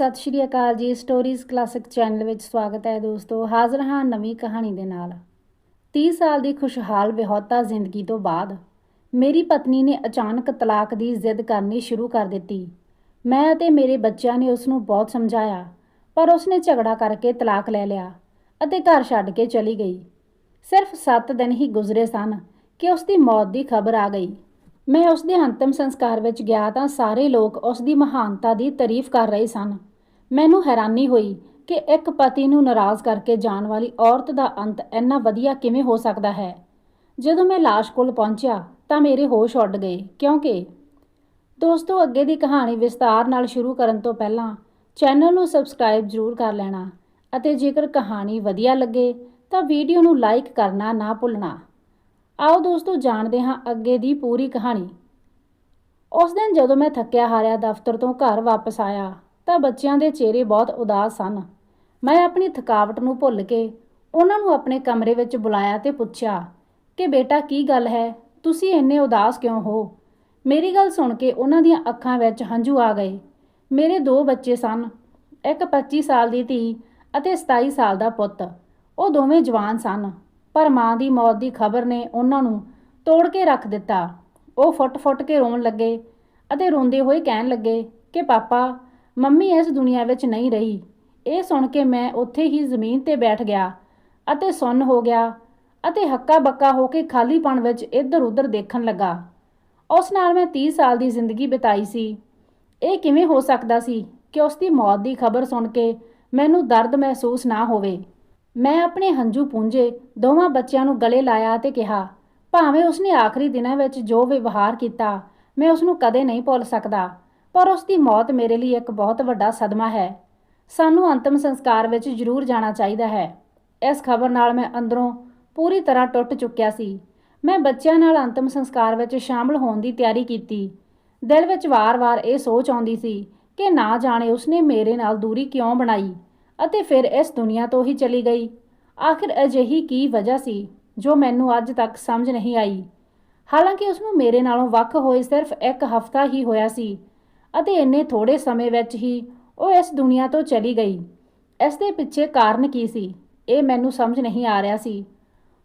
ਸਤਿ ਸ਼੍ਰੀ ਅਕਾਲ ਜੀ stories classic channel ਵਿੱਚ ਸਵਾਗਤ ਹੈ ਦੋਸਤੋ, ਹਾਜ਼ਰ ਹਾਂ ਨਵੀਂ ਕਹਾਣੀ ਦੇ ਨਾਲ। 30 ਸਾਲ ਦੀ ਖੁਸ਼ਹਾਲ ਵਿਆਹੁਤਾ ਜ਼ਿੰਦਗੀ ਤੋਂ ਬਾਅਦ, ਮੇਰੀ ਪਤਨੀ ਨੇ ਅਚਾਨਕ ਤਲਾਕ ਦੀ ਜ਼ਿੱਦ ਕਰਨੀ ਸ਼ੁਰੂ ਕਰ ਦਿੱਤੀ। ਮੈਂ ਅਤੇ ਮੇਰੇ ਬੱਚਿਆਂ ਨੇ ਉਸ ਨੂੰ ਬਹੁਤ ਸਮਝਾਇਆ, ਪਰ ਉਸ ਨੇ ਝਗੜਾ ਕਰਕੇ ਤਲਾਕ ਲੈ ਲਿਆ ਅਤੇ ਘਰ ਛੱਡ ਕੇ ਚਲੀ ਗਈ। ਸਿਰਫ 7 ਦਿਨ ਹੀ ਗੁਜ਼ਰੇ ਸਨ ਕਿ ਉਸ ਦੀ ਮੌਤ ਦੀ ਖਬਰ ਆ ਗਈ। ਮੈਂ ਉਸ ਦੇ ਅੰਤਮ ਸੰਸਕਾਰ ਵਿੱਚ ਗਿਆ ਤਾਂ ਸਾਰੇ ਲੋਕ ਉਸ ਦੀ ਮਹਾਨਤਾ ਦੀ ਤਾਰੀਫ ਕਰ ਰਹੇ ਸਨ। ਮੈਨੂੰ ਹੈਰਾਨੀ ਹੋਈ ਕਿ ਇੱਕ ਪਤੀ ਨੂੰ ਨਾਰਾਜ਼ ਕਰਕੇ ਜਾਣ ਵਾਲੀ ਔਰਤ ਦਾ ਅੰਤ ਇੰਨਾ ਵਧੀਆ ਕਿਵੇਂ ਹੋ ਸਕਦਾ ਹੈ। ਜਦੋਂ ਮੈਂ ਲਾਸ਼ ਕੋਲ ਪਹੁੰਚਿਆ ਤਾਂ ਮੇਰੇ ਹੋਸ਼ ਉੱਡ ਗਏ, ਕਿਉਂਕਿ ਦੋਸਤੋ, ਅੱਗੇ ਦੀ ਕਹਾਣੀ ਵਿਸਤਾਰ ਨਾਲ ਸ਼ੁਰੂ ਕਰਨ ਤੋਂ ਪਹਿਲਾਂ ਚੈਨਲ ਨੂੰ ਸਬਸਕ੍ਰਾਈਬ ਜ਼ਰੂਰ ਕਰ ਲੈਣਾ ਅਤੇ ਜੇਕਰ ਕਹਾਣੀ ਵਧੀਆ ਲੱਗੇ ਤਾਂ ਵੀਡੀਓ ਨੂੰ ਲਾਈਕ ਕਰਨਾ ਨਾ ਭੁੱਲਣਾ। ਆਓ ਦੋਸਤੋ, ਜਾਣਦੇ ਹਾਂ ਅੱਗੇ ਦੀ ਪੂਰੀ ਕਹਾਣੀ। ਉਸ ਦਿਨ ਜਦੋਂ ਮੈਂ ਥੱਕਿਆ ਹਾਰਿਆ ਦਫ਼ਤਰ ਤੋਂ ਘਰ ਵਾਪਸ ਆਇਆ ਤਾਂ ਬੱਚਿਆਂ ਦੇ ਚਿਹਰੇ ਬਹੁਤ ਉਦਾਸ ਸਨ। ਮੈਂ ਆਪਣੀ ਥਕਾਵਟ ਨੂੰ ਭੁੱਲ ਕੇ ਉਹਨਾਂ ਨੂੰ ਆਪਣੇ ਕਮਰੇ ਵਿੱਚ ਬੁਲਾਇਆ ਤੇ ਪੁੱਛਿਆ ਕਿ, ਬੇਟਾ, ਕੀ ਗੱਲ ਹੈ? ਤੁਸੀਂ ਇੰਨੇ ਉਦਾਸ ਕਿਉਂ ਹੋ? ਮੇਰੀ ਗੱਲ ਸੁਣ ਕੇ ਉਹਨਾਂ ਦੀਆਂ ਅੱਖਾਂ ਵਿੱਚ ਹੰਝੂ ਆ ਗਏ। ਮੇਰੇ ਦੋ ਬੱਚੇ ਸਨ, ਇੱਕ 25 ਸਾਲ ਦੀ ਧੀ ਅਤੇ 27 ਸਾਲ ਦਾ ਪੁੱਤ। ਉਹ ਦੋਵੇਂ ਜਵਾਨ ਸਨ, ਪਰ ਮਾਂ ਦੀ ਮੌਤ ਦੀ ਖਬਰ ਨੇ ਉਹਨਾਂ ਨੂੰ ਤੋੜ ਕੇ ਰੱਖ ਦਿੱਤਾ। ਉਹ ਫੁੱਟ-ਫੁੱਟ ਕੇ ਰੋਣ ਲੱਗੇ ਅਤੇ ਰੋਂਦੇ ਹੋਏ ਕਹਿਣ ਲੱਗੇ ਕਿ, ਪਾਪਾ ਮੰਮੀ ਇਸ ਦੁਨੀਆ ਵਿੱਚ ਨਹੀਂ ਰਹੀ। ਇਹ ਸੁਣ ਕੇ ਮੈਂ ਉੱਥੇ ਹੀ ਜ਼ਮੀਨ ਤੇ ਬੈਠ ਗਿਆ ਅਤੇ ਸੁੰਨ ਹੋ ਗਿਆ ਅਤੇ ਹੱਕਾ ਬੱਕਾ ਹੋ ਕੇ ਖਾਲੀਪਣ ਵਿੱਚ ਇੱਧਰ-ਉੱਧਰ ਦੇਖਣ ਲੱਗਾ। ਉਸ ਨਾਲ ਮੈਂ 30 ਸਾਲ ਦੀ ਜ਼ਿੰਦਗੀ ਬਿਤਾਈ ਸੀ। ਇਹ ਕਿਵੇਂ ਹੋ ਸਕਦਾ ਸੀ ਕਿ ਉਸ ਦੀ ਮੌਤ ਦੀ ਖਬਰ ਸੁਣ ਕੇ ਮੈਨੂੰ ਦਰਦ ਮਹਿਸੂਸ ਨਾ ਹੋਵੇ? ਮੈਂ ਆਪਣੇ ਹੰਝੂ ਪੂੰਝੇ ਦੋਵਾਂ ਬੱਚਿਆਂ ਨੂੰ ਗਲੇ ਲਾਇਆ ਤੇ ਕਿਹਾ, ਭਾਵੇਂ ਉਸਨੇ ਆਖਰੀ ਦਿਨਾਂ ਵਿੱਚ ਜੋ ਵਿਵਹਾਰ ਕੀਤਾ, ਮੈਂ ਉਸ ਨੂੰ ਕਦੇ ਨਹੀਂ ਭੁੱਲ ਸਕਦਾ। ਪਰ ਉਸ ਦੀ ਮੌਤ ਮੇਰੇ ਲਈ ਇੱਕ ਬਹੁਤ ਵੱਡਾ ਸਦਮਾ ਹੈ। ਸਾਨੂੰ ਅੰਤਮ ਸੰਸਕਾਰ ਵਿੱਚ ਜ਼ਰੂਰ ਜਾਣਾ ਚਾਹੀਦਾ ਹੈ। ਇਸ ਖਬਰ ਨਾਲ ਮੈਂ ਅੰਦਰੋਂ ਪੂਰੀ ਤਰ੍ਹਾਂ ਟੁੱਟ ਚੁੱਕਿਆ ਸੀ। ਮੈਂ ਬੱਚਿਆਂ ਨਾਲ ਅੰਤਮ ਸੰਸਕਾਰ ਵਿੱਚ ਸ਼ਾਮਲ ਹੋਣ ਦੀ ਤਿਆਰੀ ਕੀਤੀ। ਦਿਲ ਵਿੱਚ ਵਾਰ-ਵਾਰ ਇਹ ਸੋਚ ਆਉਂਦੀ ਸੀ ਕਿ ਨਾ ਜਾਣੇ ਉਸਨੇ ਮੇਰੇ ਨਾਲ ਦੂਰੀ ਕਿਉਂ ਬਣਾਈ ਅਤੇ ਫਿਰ ਇਸ ਦੁਨੀਆ ਤੋਂ ਹੀ ਚਲੀ ਗਈ। ਆਖਿਰ ਅਜਿਹੀ ਕੀ ਵਜ੍ਹਾ ਸੀ ਜੋ ਮੈਨੂੰ ਅੱਜ ਤੱਕ ਸਮਝ ਨਹੀਂ ਆਈ। ਹਾਲਾਂਕਿ ਉਸ ਨੂੰ ਮੇਰੇ ਨਾਲੋਂ ਵੱਖ ਹੋਏ ਸਿਰਫ ਇੱਕ ਹਫ਼ਤਾ ਹੀ ਹੋਇਆ ਸੀ। ਅਤੇ ਇੰਨੇ ਥੋੜੇ ਸਮੇਂ ਵਿੱਚ ਹੀ ਉਹ ਇਸ ਦੁਨੀਆ ਤੋਂ ਚਲੀ ਗਈ। ਇਸ ਦੇ ਪਿੱਛੇ ਕਾਰਨ ਕੀ ਸੀ? ਇਹ ਮੈਨੂੰ ਸਮਝ ਨਹੀਂ ਆ ਰਿਹਾ ਸੀ।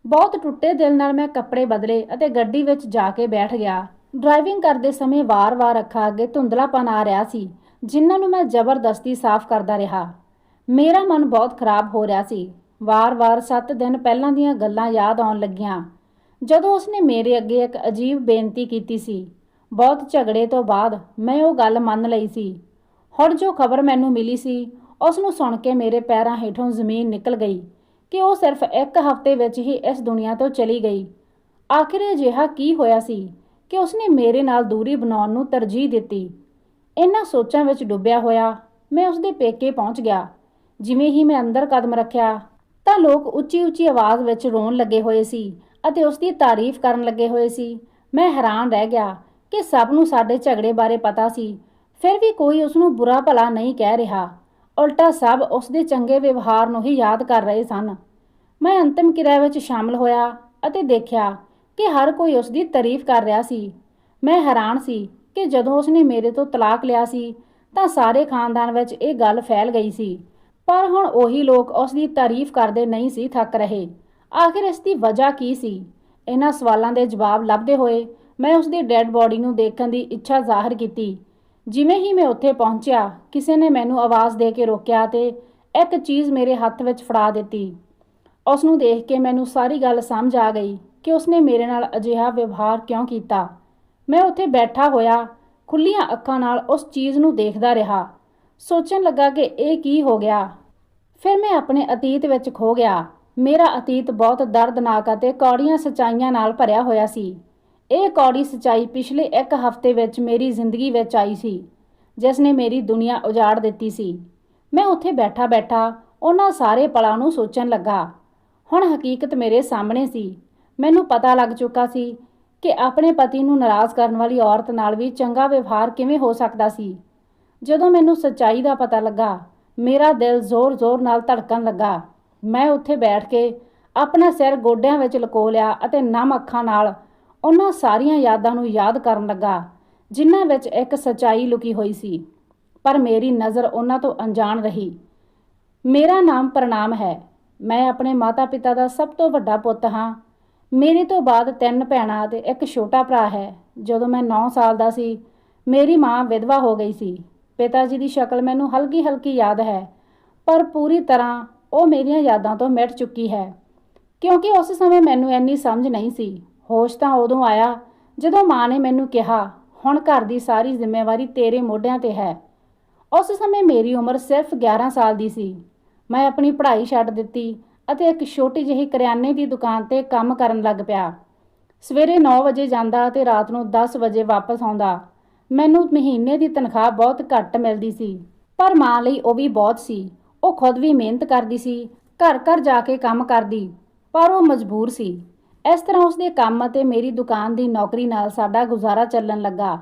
ਬਹੁਤ ਟੁੱਟੇ ਦਿਲ ਨਾਲ ਮੈਂ ਕੱਪੜੇ ਬਦਲੇ ਅਤੇ ਗੱਡੀ ਵਿੱਚ ਜਾ ਕੇ ਬੈਠ ਗਿਆ। ਡਰਾਈਵਿੰਗ ਕਰਦੇ ਸਮੇਂ ਵਾਰ-ਵਾਰ ਅੱਖਾਂ ਅੱਗੇ ਧੁੰਦਲਾਪਨ ਆ ਰਿਹਾ ਸੀ, ਜਿਨ੍ਹਾਂ ਨੂੰ ਮੈਂ ਜ਼ਬਰਦਸਤੀ ਸਾਫ਼ ਕਰਦਾ ਰਿਹਾ। ਮੇਰਾ ਮਨ ਬਹੁਤ ਖਰਾਬ ਹੋ ਰਿਹਾ ਸੀ। ਵਾਰ-ਵਾਰ 7 ਦਿਨ ਪਹਿਲਾਂ ਦੀਆਂ ਗੱਲਾਂ ਯਾਦ ਆਉਣ ਲੱਗੀਆਂ। ਜਦੋਂ ਉਸਨੇ ਮੇਰੇ ਅੱਗੇ ਇੱਕ ਅਜੀਬ ਬੇਨਤੀ ਕੀਤੀ ਸੀ ਬਹੁਤ ਝਗੜੇ ਤੋਂ ਬਾਅਦ ਮੈਂ ਉਹ ਗੱਲ ਮੰਨ ਲਈ ਸੀ। ਹੁਣ ਜੋ ਖਬਰ ਮੈਨੂੰ ਮਿਲੀ ਸੀ, ਉਸ ਨੂੰ ਸੁਣ ਕੇ ਮੇਰੇ ਪੈਰਾਂ ਹੇਠੋਂ ਜ਼ਮੀਨ ਨਿਕਲ ਗਈ ਕਿ ਉਹ ਸਿਰਫ ਇੱਕ ਹਫ਼ਤੇ ਵਿੱਚ ਹੀ ਇਸ ਦੁਨੀਆ ਤੋਂ ਚਲੀ ਗਈ। ਆਖਿਰ ਅਜਿਹਾ ਕੀ ਹੋਇਆ ਸੀ ਕਿ ਉਸਨੇ ਮੇਰੇ ਨਾਲ ਦੂਰੀ ਬਣਾਉਣ ਨੂੰ ਤਰਜੀਹ ਦਿੱਤੀ। ਇਹਨਾਂ ਸੋਚਾਂ ਵਿੱਚ ਡੁੱਬਿਆ ਹੋਇਆ ਮੈਂ ਉਸਦੇ ਪੇਕੇ ਪਹੁੰਚ ਗਿਆ। ਜਿਵੇਂ ਹੀ ਮੈਂ ਅੰਦਰ ਕਦਮ ਰੱਖਿਆ, ਤਾਂ ਲੋਕ ਉੱਚੀ-ਉੱਚੀ ਆਵਾਜ਼ ਵਿੱਚ ਰੋਣ ਲੱਗੇ ਹੋਏ ਸੀ ਅਤੇ ਉਸ ਦੀ ਤਾਰੀਫ ਕਰਨ ਲੱਗੇ ਹੋਏ ਸੀ। ਮੈਂ ਹੈਰਾਨ ਰਹਿ ਗਿਆ ਕਿ ਸਭ ਨੂੰ ਸਾਡੇ ਝਗੜੇ ਬਾਰੇ ਪਤਾ ਸੀ। ਫਿਰ ਵੀ ਕੋਈ ਉਸ ਨੂੰ ਬੁਰਾ ਭਲਾ ਨਹੀਂ ਕਹਿ ਰਿਹਾ। ਉਲਟਾ ਸਭ ਉਸ ਦੇ ਚੰਗੇ ਵਿਵਹਾਰ ਨੂੰ ਹੀ ਯਾਦ ਕਰ ਰਹੇ ਸਨ। ਮੈਂ ਅੰਤਮ ਕਿਰਿਆ ਵਿੱਚ ਸ਼ਾਮਲ ਹੋਇਆ ਅਤੇ ਦੇਖਿਆ ਕਿ ਹਰ ਕੋਈ ਉਸ ਦੀ ਤਾਰੀਫ ਕਰ ਰਿਹਾ ਸੀ। ਮੈਂ ਹੈਰਾਨ ਸੀ ਕਿ ਜਦੋਂ ਉਸਨੇ ਮੇਰੇ ਤੋਂ ਤਲਾਕ ਲਿਆ ਸੀ, ਤਾਂ ਸਾਰੇ ਖਾਨਦਾਨ ਵਿੱਚ ਇਹ ਗੱਲ ਫੈਲ ਗਈ ਸੀ। ਪਰ ਹੁਣ ਉਹੀ ਲੋਕ ਉਸ ਦੀ ਤਾਰੀਫ ਕਰਦੇ ਨਹੀਂ ਸੀ ਥੱਕ ਰਹੇ। ਆਖਿਰ ਇਸ ਦੀ ਵਜ੍ਹਾ ਕੀ ਸੀ? ਇਹਨਾਂ ਸਵਾਲਾਂ ਦੇ ਜਵਾਬ ਲੱਭਦੇ ਹੋਏ ਮੈਂ ਉਸ ਦੀ ਡੈੱਡ ਬੋਡੀ ਨੂੰ ਦੇਖਣ ਦੀ ਇੱਛਾ ਜ਼ਾਹਰ ਕੀਤੀ। ਜਿਵੇਂ ਹੀ ਮੈਂ ਉੱਥੇ ਪਹੁੰਚਿਆ, ਕਿਸੇ ਨੇ ਮੈਨੂੰ ਆਵਾਜ਼ ਦੇ ਕੇ ਰੋਕਿਆ ਤੇ ਇੱਕ ਚੀਜ਼ ਮੇਰੇ ਹੱਥ ਵਿੱਚ ਫੜਾ ਦਿੱਤੀ। ਉਸ ਨੂੰ ਦੇਖ ਕੇ ਮੈਨੂੰ ਸਾਰੀ ਗੱਲ ਸਮਝ ਆ ਗਈ ਕਿ ਉਸਨੇ ਮੇਰੇ ਨਾਲ ਅਜਿਹਾ ਵਿਵਹਾਰ ਕਿਉਂ ਕੀਤਾ। ਮੈਂ ਉੱਥੇ ਬੈਠਾ ਹੋਇਆ ਖੁੱਲੀਆਂ ਅੱਖਾਂ ਨਾਲ ਉਸ ਚੀਜ਼ ਨੂੰ ਦੇਖਦਾ ਰਿਹਾ। ਸੋਚਣ ਲੱਗਾ ਕਿ ਇਹ ਕੀ ਹੋ ਗਿਆ। ਫਿਰ ਮੈਂ ਆਪਣੇ ਅਤੀਤ ਵਿੱਚ ਖੋ ਗਿਆ। ਮੇਰਾ ਅਤੀਤ ਬਹੁਤ ਦਰਦਨਾਕ ਅਤੇ ਕੌੜੀਆਂ ਸਚਾਈਆਂ ਨਾਲ ਭਰਿਆ ਹੋਇਆ ਸੀ। ਇਹ ਕੌੜੀ ਸਚਾਈ ਪਿਛਲੇ ਇੱਕ ਹਫ਼ਤੇ ਵਿੱਚ ਮੇਰੀ ਜ਼ਿੰਦਗੀ ਵਿੱਚ ਆਈ ਸੀ, ਜਿਸ ਨੇ ਮੇਰੀ ਦੁਨੀਆ ਉਜਾੜ ਦਿੱਤੀ ਸੀ। ਮੈਂ ਉੱਥੇ ਬੈਠਾ-ਬੈਠਾ ਉਹਨਾਂ ਸਾਰੇ ਪਲਾਂ ਨੂੰ ਸੋਚਣ ਲੱਗਾ। ਹੁਣ ਹਕੀਕਤ ਮੇਰੇ ਸਾਹਮਣੇ ਸੀ। ਮੈਨੂੰ ਪਤਾ ਲੱਗ ਚੁੱਕਾ ਸੀ ਕਿ ਆਪਣੇ ਪਤੀ ਨੂੰ ਨਾਰਾਜ਼ ਕਰਨ ਵਾਲੀ ਔਰਤ ਨਾਲ ਵੀ ਚੰਗਾ ਵਿਵਹਾਰ ਕਿਵੇਂ ਹੋ ਸਕਦਾ ਸੀ। ਜਦੋਂ ਮੈਨੂੰ ਸੱਚਾਈ ਦਾ ਪਤਾ ਲੱਗਾ, ਮੇਰਾ ਦਿਲ ਜ਼ੋਰ-ਜ਼ੋਰ ਨਾਲ ਧੜਕਣ ਲੱਗਾ। ਮੈਂ ਉੱਥੇ ਬੈਠ ਕੇ ਆਪਣਾ ਸਿਰ ਗੋਡਿਆਂ ਵਿੱਚ ਲਕੋ ਲਿਆ ਅਤੇ ਨਮ ਅੱਖਾਂ ਨਾਲ ਉਹਨਾਂ ਸਾਰੀਆਂ ਯਾਦਾਂ ਨੂੰ ਯਾਦ ਕਰਨ ਲੱਗਾ, ਜਿਨ੍ਹਾਂ ਵਿੱਚ ਇੱਕ ਸੱਚਾਈ ਲੁਕੀ ਹੋਈ ਸੀ। ਪਰ ਮੇਰੀ ਨਜ਼ਰ ਉਹਨਾਂ ਤੋਂ ਅਣਜਾਣ ਰਹੀ। ਮੇਰਾ ਨਾਮ ਪ੍ਰਣਾਮ ਹੈ। ਮੈਂ ਆਪਣੇ ਮਾਤਾ-ਪਿਤਾ ਦਾ ਸਭ ਤੋਂ ਵੱਡਾ ਪੁੱਤ ਹਾਂ। ਮੇਰੇ ਤੋਂ ਬਾਅਦ ਤਿੰਨ ਭੈਣਾਂ ਅਤੇ ਇੱਕ ਛੋਟਾ ਭਰਾ ਹੈ। ਜਦੋਂ ਮੈਂ 9 ਸਾਲ ਦਾ ਸੀ, ਮੇਰੀ ਮਾਂ ਵਿਧਵਾ ਹੋ ਗਈ ਸੀ। ਪਿਤਾ ਜੀ ਦੀ ਸ਼ਕਲ ਮੈਨੂੰ ਹਲਕੀ-ਹਲਕੀ ਯਾਦ ਹੈ, ਪਰ ਪੂਰੀ ਤਰ੍ਹਾਂ ਉਹ ਮੇਰੀਆਂ ਯਾਦਾਂ ਤੋਂ ਮਿਟ ਚੁੱਕੀ ਹੈ। ਕਿਉਂਕਿ ਉਸ ਸਮੇਂ ਮੈਨੂੰ ਇੰਨੀ ਸਮਝ ਨਹੀਂ ਸੀ। ਹੋਸ਼ ਤਾਂ ਉਦੋਂ ਆਇਆ ਜਦੋਂ ਮਾਂ ਨੇ ਮੈਨੂੰ ਕਿਹਾ, ਹੁਣ ਘਰ ਦੀ ਸਾਰੀ ਜ਼ਿੰਮੇਵਾਰੀ ਤੇਰੇ ਮੋਢਿਆਂ ਤੇ ਹੈ। ਉਸ ਸਮੇਂ ਮੇਰੀ ਉਮਰ ਸਿਰਫ 11 ਸਾਲ ਦੀ ਸੀ। ਮੈਂ ਆਪਣੀ ਪੜ੍ਹਾਈ ਛੱਡ ਦਿੱਤੀ ਅਤੇ ਇੱਕ ਛੋਟੀ ਜਿਹੀ ਕਰਿਆਨੇ ਦੀ ਦੁਕਾਨ ਤੇ ਕੰਮ ਕਰਨ ਲੱਗ ਪਿਆ। ਸਵੇਰੇ 9 ਵਜੇ ਜਾਂਦਾ ਤੇ ਰਾਤ ਨੂੰ 10 ਵਜੇ ਵਾਪਸ ਆਉਂਦਾ। ਮੈਨੂੰ ਮਹੀਨੇ ਦੀ ਤਨਖਾਹ ਬਹੁਤ ਘੱਟ ਮਿਲਦੀ ਸੀ, ਪਰ ਮਾਂ ਲਈ ਉਹ ਵੀ ਬਹੁਤ ਸੀ। ਉਹ ਖੁਦ ਵੀ ਮਿਹਨਤ ਕਰਦੀ ਸੀ, ਘਰ ਘਰ ਜਾ ਕੇ ਕੰਮ ਕਰਦੀ, ਪਰ ਉਹ ਮਜਬੂਰ ਸੀ। ਇਸ ਤਰ੍ਹਾਂ ਉਸਦੇ ਕੰਮ ਅਤੇ ਮੇਰੀ ਦੁਕਾਨ ਦੀ ਨੌਕਰੀ ਨਾਲ ਸਾਡਾ ਗੁਜ਼ਾਰਾ ਚੱਲਣ ਲੱਗਾ।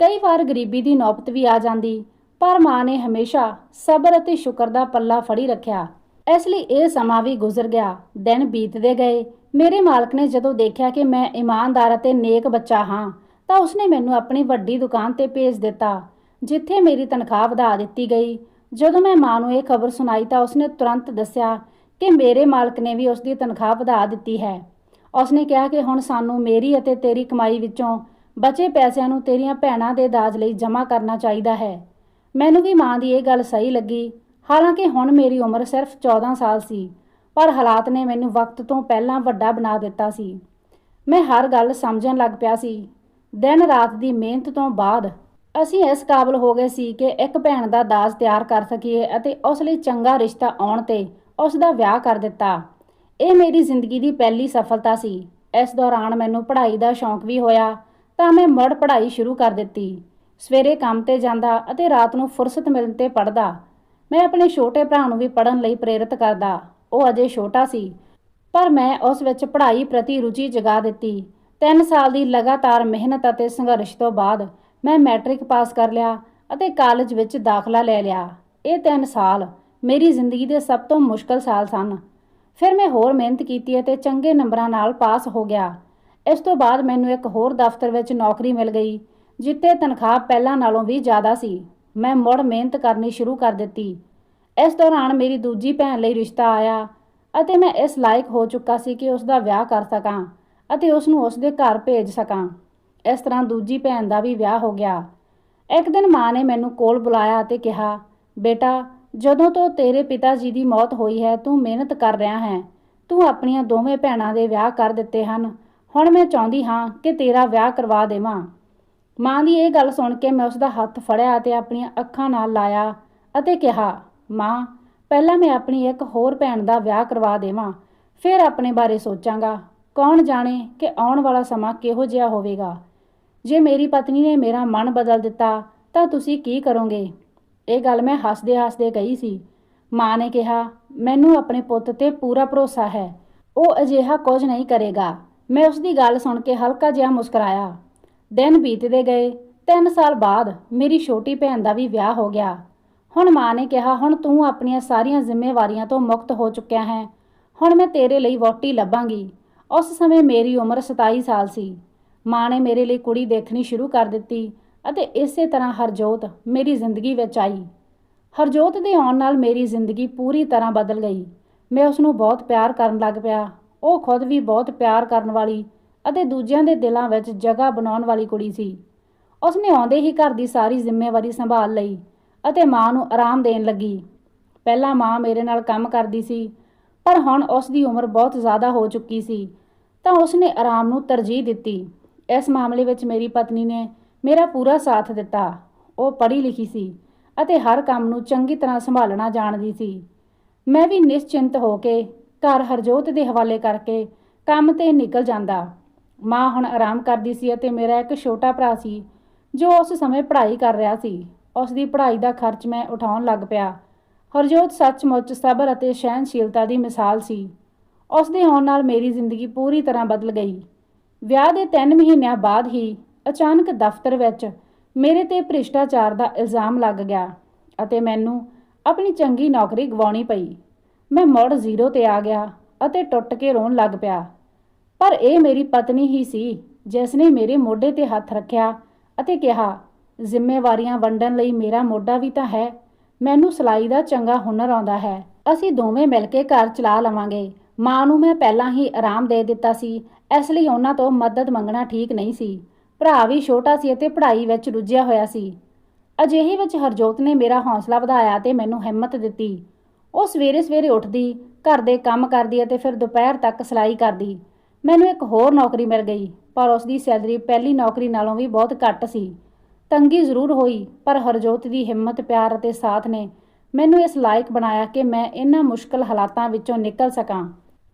ਕਈ ਵਾਰ ਗਰੀਬੀ ਦੀ ਨੌਬਤ ਵੀ ਆ ਜਾਂਦੀ, ਪਰ ਮਾਂ ਨੇ ਹਮੇਸ਼ਾ ਸਬਰ ਅਤੇ ਸ਼ੁਕਰ ਦਾ ਪੱਲਾ ਫੜੀ ਰੱਖਿਆ। ਇਸ ਲਈ ਇਹ ਸਮਾਂ ਵੀ ਗੁਜ਼ਰ ਗਿਆ। ਦਿਨ ਬੀਤਦੇ ਗਏ। ਮੇਰੇ ਮਾਲਕ ਨੇ ਜਦੋਂ ਦੇਖਿਆ ਕਿ ਮੈਂ ਇਮਾਨਦਾਰ ਅਤੇ ਨੇਕ ਬੱਚਾ ਹਾਂ, ਤਾਂ ਉਸਨੇ ਮੈਨੂੰ ਆਪਣੀ ਵੱਡੀ ਦੁਕਾਨ ਤੇ ਭੇਜ ਦਿੱਤਾ, ਜਿੱਥੇ ਮੇਰੀ ਤਨਖਾਹ ਵਧਾ ਦਿੱਤੀ ਗਈ। ਜਦੋਂ ਮੈਂ ਮਾਂ ਨੂੰ ਇਹ ਖਬਰ ਸੁਣਾਈ ਤਾਂ ਉਸਨੇ ਤੁਰੰਤ ਦੱਸਿਆ ਕਿ ਮੇਰੇ ਮਾਲਕ ਨੇ ਵੀ ਉਸਦੀ ਤਨਖਾਹ ਵਧਾ ਦਿੱਤੀ ਹੈ। ਉਸਨੇ ਕਿਹਾ ਕਿ ਹੁਣ ਸਾਨੂੰ ਮੇਰੀ ਅਤੇ ਤੇਰੀ ਕਮਾਈ ਵਿੱਚੋਂ ਬਚੇ ਪੈਸਿਆਂ ਨੂੰ ਤੇਰੀਆਂ ਭੈਣਾਂ ਦੇ ਦਾਜ ਲਈ ਜਮ੍ਹਾਂ ਕਰਨਾ ਚਾਹੀਦਾ ਹੈ। ਮੈਨੂੰ ਵੀ ਮਾਂ ਦੀ ਇਹ ਗੱਲ ਸਹੀ ਲੱਗੀ। ਹਾਲਾਂਕਿ ਹੁਣ ਮੇਰੀ ਉਮਰ ਸਿਰਫ 14 ਸਾਲ ਸੀ, ਪਰ ਹਾਲਾਤ ਨੇ ਮੈਨੂੰ ਵਕਤ ਤੋਂ ਪਹਿਲਾਂ ਵੱਡਾ ਬਣਾ ਦਿੱਤਾ ਸੀ। ਮੈਂ ਹਰ ਗੱਲ ਸਮਝਣ ਲੱਗ ਪਿਆ ਸੀ। ਦਿਨ ਰਾਤ ਦੀ ਮਿਹਨਤ ਤੋਂ ਬਾਅਦ ਅਸੀਂ ਇਸ ਕਾਬਲ ਹੋ ਗਏ ਸੀ ਕਿ ਇੱਕ ਭੈਣ ਦਾ ਦਾਜ ਤਿਆਰ ਕਰ ਸਕੀਏ ਅਤੇ ਉਸ ਲਈ ਚੰਗਾ ਰਿਸ਼ਤਾ ਆਉਣ ਤੇ ਉਸ ਦਾ ਵਿਆਹ ਕਰ ਦਿੱਤਾ। ਇਹ ਮੇਰੀ ਜ਼ਿੰਦਗੀ ਦੀ ਪਹਿਲੀ ਸਫਲਤਾ ਸੀ। ਇਸ ਦੌਰਾਨ ਮੈਨੂੰ ਪੜ੍ਹਾਈ ਦਾ ਸ਼ੌਂਕ ਵੀ ਹੋਇਆ, ਤਾਂ ਮੈਂ ਮੁੜ ਪੜ੍ਹਾਈ ਸ਼ੁਰੂ ਕਰ ਦਿੱਤੀ। ਸਵੇਰੇ ਕੰਮ ਤੇ ਜਾਂਦਾ ਅਤੇ ਰਾਤ ਨੂੰ ਫੁਰਸਤ ਮਿਲਣ ਤੇ ਪੜ੍ਹਦਾ। ਮੈਂ ਆਪਣੇ ਛੋਟੇ ਭਰਾ ਨੂੰ ਵੀ ਪੜ੍ਹਨ ਲਈ ਪ੍ਰੇਰਿਤ ਕਰਦਾ। ਉਹ ਅਜੇ ਛੋਟਾ ਸੀ, ਪਰ ਮੈਂ ਉਸ ਵਿੱਚ ਪੜ੍ਹਾਈ ਪ੍ਰਤੀ ਰੁਚੀ ਜਗਾ ਦਿੱਤੀ। 3 ਸਾਲ ਦੀ ਲਗਾਤਾਰ ਮਿਹਨਤ ਅਤੇ ਸੰਘਰਸ਼ ਤੋਂ ਬਾਅਦ ਮੈਂ ਮੈਟ੍ਰਿਕ ਪਾਸ ਕਰ ਲਿਆ ਅਤੇ ਕਾਲਜ ਵਿੱਚ ਦਾਖਲਾ ਲੈ ਲਿਆ। ਇਹ 3 ਸਾਲ ਮੇਰੀ ਜ਼ਿੰਦਗੀ ਦੇ ਸਭ ਤੋਂ ਮੁਸ਼ਕਲ ਸਾਲ ਸਨ। ਫਿਰ ਮੈਂ ਹੋਰ ਮਿਹਨਤ ਕੀਤੀ ਅਤੇ ਚੰਗੇ ਨੰਬਰਾਂ ਨਾਲ ਪਾਸ ਹੋ ਗਿਆ। ਇਸ ਤੋਂ ਬਾਅਦ ਮੈਨੂੰ ਇੱਕ ਹੋਰ ਦਫ਼ਤਰ ਵਿੱਚ ਨੌਕਰੀ ਮਿਲ ਗਈ ਜਿੱਤੇ ਤਨਖਾਹ ਪਹਿਲਾਂ ਨਾਲੋਂ ਵੀ ਜ਼ਿਆਦਾ ਸੀ। ਮੈਂ ਮੁੜ ਮਿਹਨਤ ਕਰਨੀ ਸ਼ੁਰੂ ਕਰ ਦਿੱਤੀ। ਇਸ ਦੌਰਾਨ ਮੇਰੀ ਦੂਜੀ ਭੈਣ ਲਈ ਰਿਸ਼ਤਾ ਆਇਆ ਅਤੇ ਮੈਂ ਇਸ ਲਾਇਕ ਹੋ ਚੁੱਕਾ ਸੀ ਕਿ ਉਸ ਦਾ ਵਿਆਹ ਕਰ ਸਕਾਂ ਅਤੇ ਉਸ ਨੂੰ ਉਸ ਦੇ ਘਰ ਭੇਜ ਸਕਾਂ। ਇਸ ਤਰ੍ਹਾਂ ਦੂਜੀ ਭੈਣ ਦਾ ਵੀ ਵਿਆਹ ਹੋ ਗਿਆ। ਇੱਕ ਦਿਨ ਮਾਂ ਨੇ ਮੈਨੂੰ ਕੋਲ ਬੁਲਾਇਆ ਅਤੇ ਕਿਹਾ, ਬੇਟਾ ਜਦੋਂ ਤੋਂ ਤੇਰੇ ਪਿਤਾ ਜੀ ਦੀ ਮੌਤ ਹੋਈ ਹੈ, ਤੂੰ ਮਿਹਨਤ ਕਰ ਰਿਹਾ ਹੈ। ਤੂੰ ਆਪਣੀਆਂ ਦੋਵੇਂ ਭੈਣਾਂ ਦੇ ਵਿਆਹ ਕਰ ਦਿੱਤੇ ਹਨ। ਹੁਣ ਮੈਂ ਚਾਹੁੰਦੀ ਹਾਂ ਕਿ ਤੇਰਾ ਵਿਆਹ ਕਰਵਾ ਦੇਵਾਂ। ਮਾਂ ਦੀ ਇਹ ਗੱਲ ਸੁਣ ਕੇ ਮੈਂ ਉਸ ਦਾ ਹੱਥ ਫੜਿਆ ਅਤੇ ਆਪਣੀਆਂ ਅੱਖਾਂ ਨਾਲ ਲਾਇਆ ਅਤੇ ਕਿਹਾ, ਮਾਂ, ਪਹਿਲਾਂ ਮੈਂ ਆਪਣੀ ਇੱਕ ਹੋਰ ਭੈਣ ਦਾ ਵਿਆਹ ਕਰਵਾ ਦੇਵਾਂ, ਫਿਰ ਆਪਣੇ ਬਾਰੇ ਸੋਚਾਂਗਾ। ਕੌਣ ਜਾਣੇ ਕਿ ਆਉਣ ਵਾਲਾ ਸਮਾਂ ਕਿਹੋ ਜਿਹਾ ਹੋਵੇਗਾ? ਜੇ ਮੇਰੀ ਪਤਨੀ ਨੇ ਮੇਰਾ ਮਨ ਬਦਲ ਦਿੱਤਾ, ਤਾਂ ਤੁਸੀਂ ਕੀ ਕਰੋਗੇ? ਇਹ ਗੱਲ ਮੈਂ ਹੱਸਦੇ-ਹੱਸਦੇ ਕਹੀ ਸੀ। ਮਾਂ ਨੇ ਕਿਹਾ, ਮੈਨੂੰ ਆਪਣੇ ਪੁੱਤ ਤੇ ਪੂਰਾ ਭਰੋਸਾ ਹੈ। ਉਹ ਅਜਿਹਾ ਕੁਝ ਨਹੀਂ ਕਰੇਗਾ। ਮੈਂ ਉਸ ਦੀ ਗੱਲ ਸੁਣ ਕੇ ਹਲਕਾ ਜਿਹਾ ਮੁਸਕਰਾਇਆ। ਦਿਨ ਬੀਤਦੇ ਗਏ। 3 ਸਾਲ ਬਾਅਦ ਮੇਰੀ ਛੋਟੀ ਭੈਣ ਦਾ ਵੀ ਵਿਆਹ ਹੋ ਗਿਆ। ਹੁਣ ਮਾਂ ਨੇ ਕਿਹਾ, ਹੁਣ ਤੂੰ ਆਪਣੀਆਂ ਸਾਰੀਆਂ ਜ਼ਿੰਮੇਵਾਰੀਆਂ ਤੋਂ ਮੁਕਤ ਹੋ ਚੁੱਕਿਆ ਹੈ। ਹੁਣ ਮੈਂ ਤੇਰੇ ਲਈ ਵਹੁਟੀ ਲੱਭਾਂਗੀ। ਉਸ ਸਮੇਂ ਮੇਰੀ ਉਮਰ 27 ਸਾਲ ਸੀ। ਮਾਂ ਨੇ ਮੇਰੇ ਲਈ ਕੁੜੀ ਦੇਖਣੀ ਸ਼ੁਰੂ ਕਰ ਦਿੱਤੀ। ਅਤੇ ਇਸੇ ਤਰ੍ਹਾਂ ਹਰਜੋਤ ਮੇਰੀ ਜ਼ਿੰਦਗੀ ਵਿੱਚ ਆਈ। ਹਰਜੋਤ ਦੇ ਆਉਣ ਨਾਲ ਮੇਰੀ ਜ਼ਿੰਦਗੀ ਪੂਰੀ ਤਰ੍ਹਾਂ ਬਦਲ ਗਈ। ਮੈਂ ਉਸ ਨੂੰ ਬਹੁਤ ਪਿਆਰ ਕਰਨ ਲੱਗ ਪਿਆ। ਉਹ ਖੁਦ ਵੀ ਬਹੁਤ ਪਿਆਰ ਕਰਨ ਵਾਲੀ ਅਤੇ ਦੂਜਿਆਂ ਦੇ ਦਿਲਾਂ ਵਿੱਚ ਜਗ੍ਹਾ ਬਣਾਉਣ ਵਾਲੀ ਕੁੜੀ ਸੀ। ਉਸ ਨੇ ਆਉਂਦੇ ਹੀ ਘਰ ਦੀ ਸਾਰੀ ਜ਼ਿੰਮੇਵਾਰੀ ਸੰਭਾਲ ਲਈ ਅਤੇ ਮਾਂ ਨੂੰ ਆਰਾਮ ਦੇਣ ਲੱਗੀ। ਪਹਿਲਾਂ ਮਾਂ ਮੇਰੇ ਨਾਲ ਕੰਮ ਕਰਦੀ ਸੀ, ਪਰ ਹੁਣ ਉਸ ਦੀ ਉਮਰ ਬਹੁਤ ਜ਼ਿਆਦਾ ਹੋ ਚੁੱਕੀ ਸੀ। ਤਾਂ ਉਸ ਨੇ ਆਰਾਮ ਨੂੰ ਤਰਜੀਹ ਦਿੱਤੀ। ਇਸ ਮਾਮਲੇ ਵਿੱਚ ਮੇਰੀ ਪਤਨੀ ਨੇ ਮੇਰਾ ਪੂਰਾ ਸਾਥ ਦਿੱਤਾ। ਉਹ ਪੜ੍ਹੀ ਲਿਖੀ ਸੀ ਅਤੇ ਹਰ ਕੰਮ ਨੂੰ ਚੰਗੀ ਤਰ੍ਹਾਂ ਸੰਭਾਲਣਾ ਜਾਣਦੀ ਸੀ। ਮੈਂ ਵੀ ਨਿਸ਼ਚਿੰਤ ਹੋ ਕੇ ਘਰ ਹਰਜੋਤ ਦੇ ਹਵਾਲੇ ਕਰਕੇ ਕੰਮ ਤੇ ਨਿਕਲ ਜਾਂਦਾ। ਮਾਂ ਹੁਣ ਆਰਾਮ ਕਰਦੀ ਸੀ ਅਤੇ ਮੇਰਾ ਇੱਕ ਛੋਟਾ ਭਰਾ ਸੀ ਜੋ ਉਸ ਸਮੇਂ ਪੜ੍ਹਾਈ ਕਰ ਰਿਹਾ ਸੀ। ਉਸ ਦੀ ਪੜ੍ਹਾਈ ਦਾ ਖਰਚ ਮੈਂ ਉਠਾਉਣ ਲੱਗ ਪਿਆ। ਹਰਜੋਤ ਸੱਚਮੁੱਚ ਸਬਰ ਅਤੇ ਸਹਿਨਸ਼ੀਲਤਾ ਦੀ ਮਿਸਾਲ ਸੀ। ਉਸ ਦੇ ਆਉਣ ਨਾਲ ਮੇਰੀ ਜ਼ਿੰਦਗੀ ਪੂਰੀ ਤਰ੍ਹਾਂ ਬਦਲ ਗਈ। ਵਿਆਹ ਦੇ 3 ਮਹੀਨਿਆਂ ਬਾਅਦ ਹੀ ਅਚਾਨਕ ਦਫ਼ਤਰ ਵਿੱਚ ਮੇਰੇ ਤੇ ਭ੍ਰਿਸ਼ਟਾਚਾਰ ਦਾ ਇਲਜ਼ਾਮ ਲੱਗ ਗਿਆ ਅਤੇ ਮੈਨੂੰ ਆਪਣੀ ਚੰਗੀ ਨੌਕਰੀ ਗਵਾਉਣੀ ਪਈ। ਮੈਂ ਮੁੜ ਜ਼ੀਰੋ ਤੇ ਆ ਗਿਆ ਅਤੇ ਟੁੱਟ ਕੇ ਰੋਣ ਲੱਗ ਪਿਆ। ਪਰ ਇਹ ਮੇਰੀ ਪਤਨੀ ਹੀ ਸੀ ਜਿਸ ਨੇ ਮੇਰੇ ਮੋਢੇ ਤੇ ਹੱਥ ਰੱਖਿਆ ਅਤੇ ਕਿਹਾ, ਜ਼ਿੰਮੇਵਾਰੀਆਂ ਵੰਡਣ ਲਈ ਮੇਰਾ ਮੋਢਾ ਵੀ ਤਾਂ ਹੈ, ਮੈਨੂੰ ਸਿਲਾਈ ਦਾ ਚੰਗਾ ਹੁਨਰ ਆਉਂਦਾ ਹੈ। ਅਸੀਂ ਦੋਵੇਂ ਮਿਲ ਕੇ ਘਰ ਚਲਾ ਲਵਾਂਗੇ। ਮਾਂ ਨੂੰ ਮੈਂ ਪਹਿਲਾਂ ਹੀ ਆਰਾਮ ਦੇ ਦਿੱਤਾ ਸੀ, ਇਸ ਲਈ ਉਹਨਾਂ ਤੋਂ ਮਦਦ ਮੰਗਣਾ ਠੀਕ ਨਹੀਂ ਸੀ। ਭਰਾ ਵੀ ਛੋਟਾ ਸੀ ਅਤੇ ਪੜ੍ਹਾਈ ਵਿੱਚ ਰੁੱਝਿਆ ਹੋਇਆ ਸੀ। ਅਜਿਹੇ ਵਿੱਚ ਹਰਜੋਤ ਨੇ ਮੇਰਾ ਹੌਸਲਾ ਵਧਾਇਆ ਤੇ ਮੈਨੂੰ ਹਿੰਮਤ ਦਿੱਤੀ। ਉਹ ਸਵੇਰੇ ਸਵੇਰੇ ਉੱਠਦੀ, ਘਰ ਦੇ ਕੰਮ ਕਰਦੀ ਅਤੇ ਫਿਰ ਦੁਪਹਿਰ ਤੱਕ ਸਿਲਾਈ ਕਰਦੀ। ਮੈਨੂੰ ਇੱਕ ਹੋਰ ਨੌਕਰੀ ਮਿਲ ਗਈ, ਪਰ ਉਸ ਦੀ ਸੈਲਰੀ ਪਹਿਲੀ ਨੌਕਰੀ ਨਾਲੋਂ ਵੀ ਬਹੁਤ ਘੱਟ ਸੀ। ਤੰਗੀ ਜ਼ਰੂਰ ਹੋਈ, ਪਰ ਹਰਜੋਤ ਦੀ ਹਿੰਮਤ, ਪਿਆਰ ਅਤੇ ਸਾਥ ਨੇ ਮੈਨੂੰ ਇਸ ਲਾਇਕ ਬਣਾਇਆ ਕਿ ਮੈਂ ਇਹਨਾਂ ਮੁਸ਼ਕਲ ਹਾਲਾਤਾਂ ਵਿੱਚੋਂ ਨਿਕਲ ਸਕਾਂ।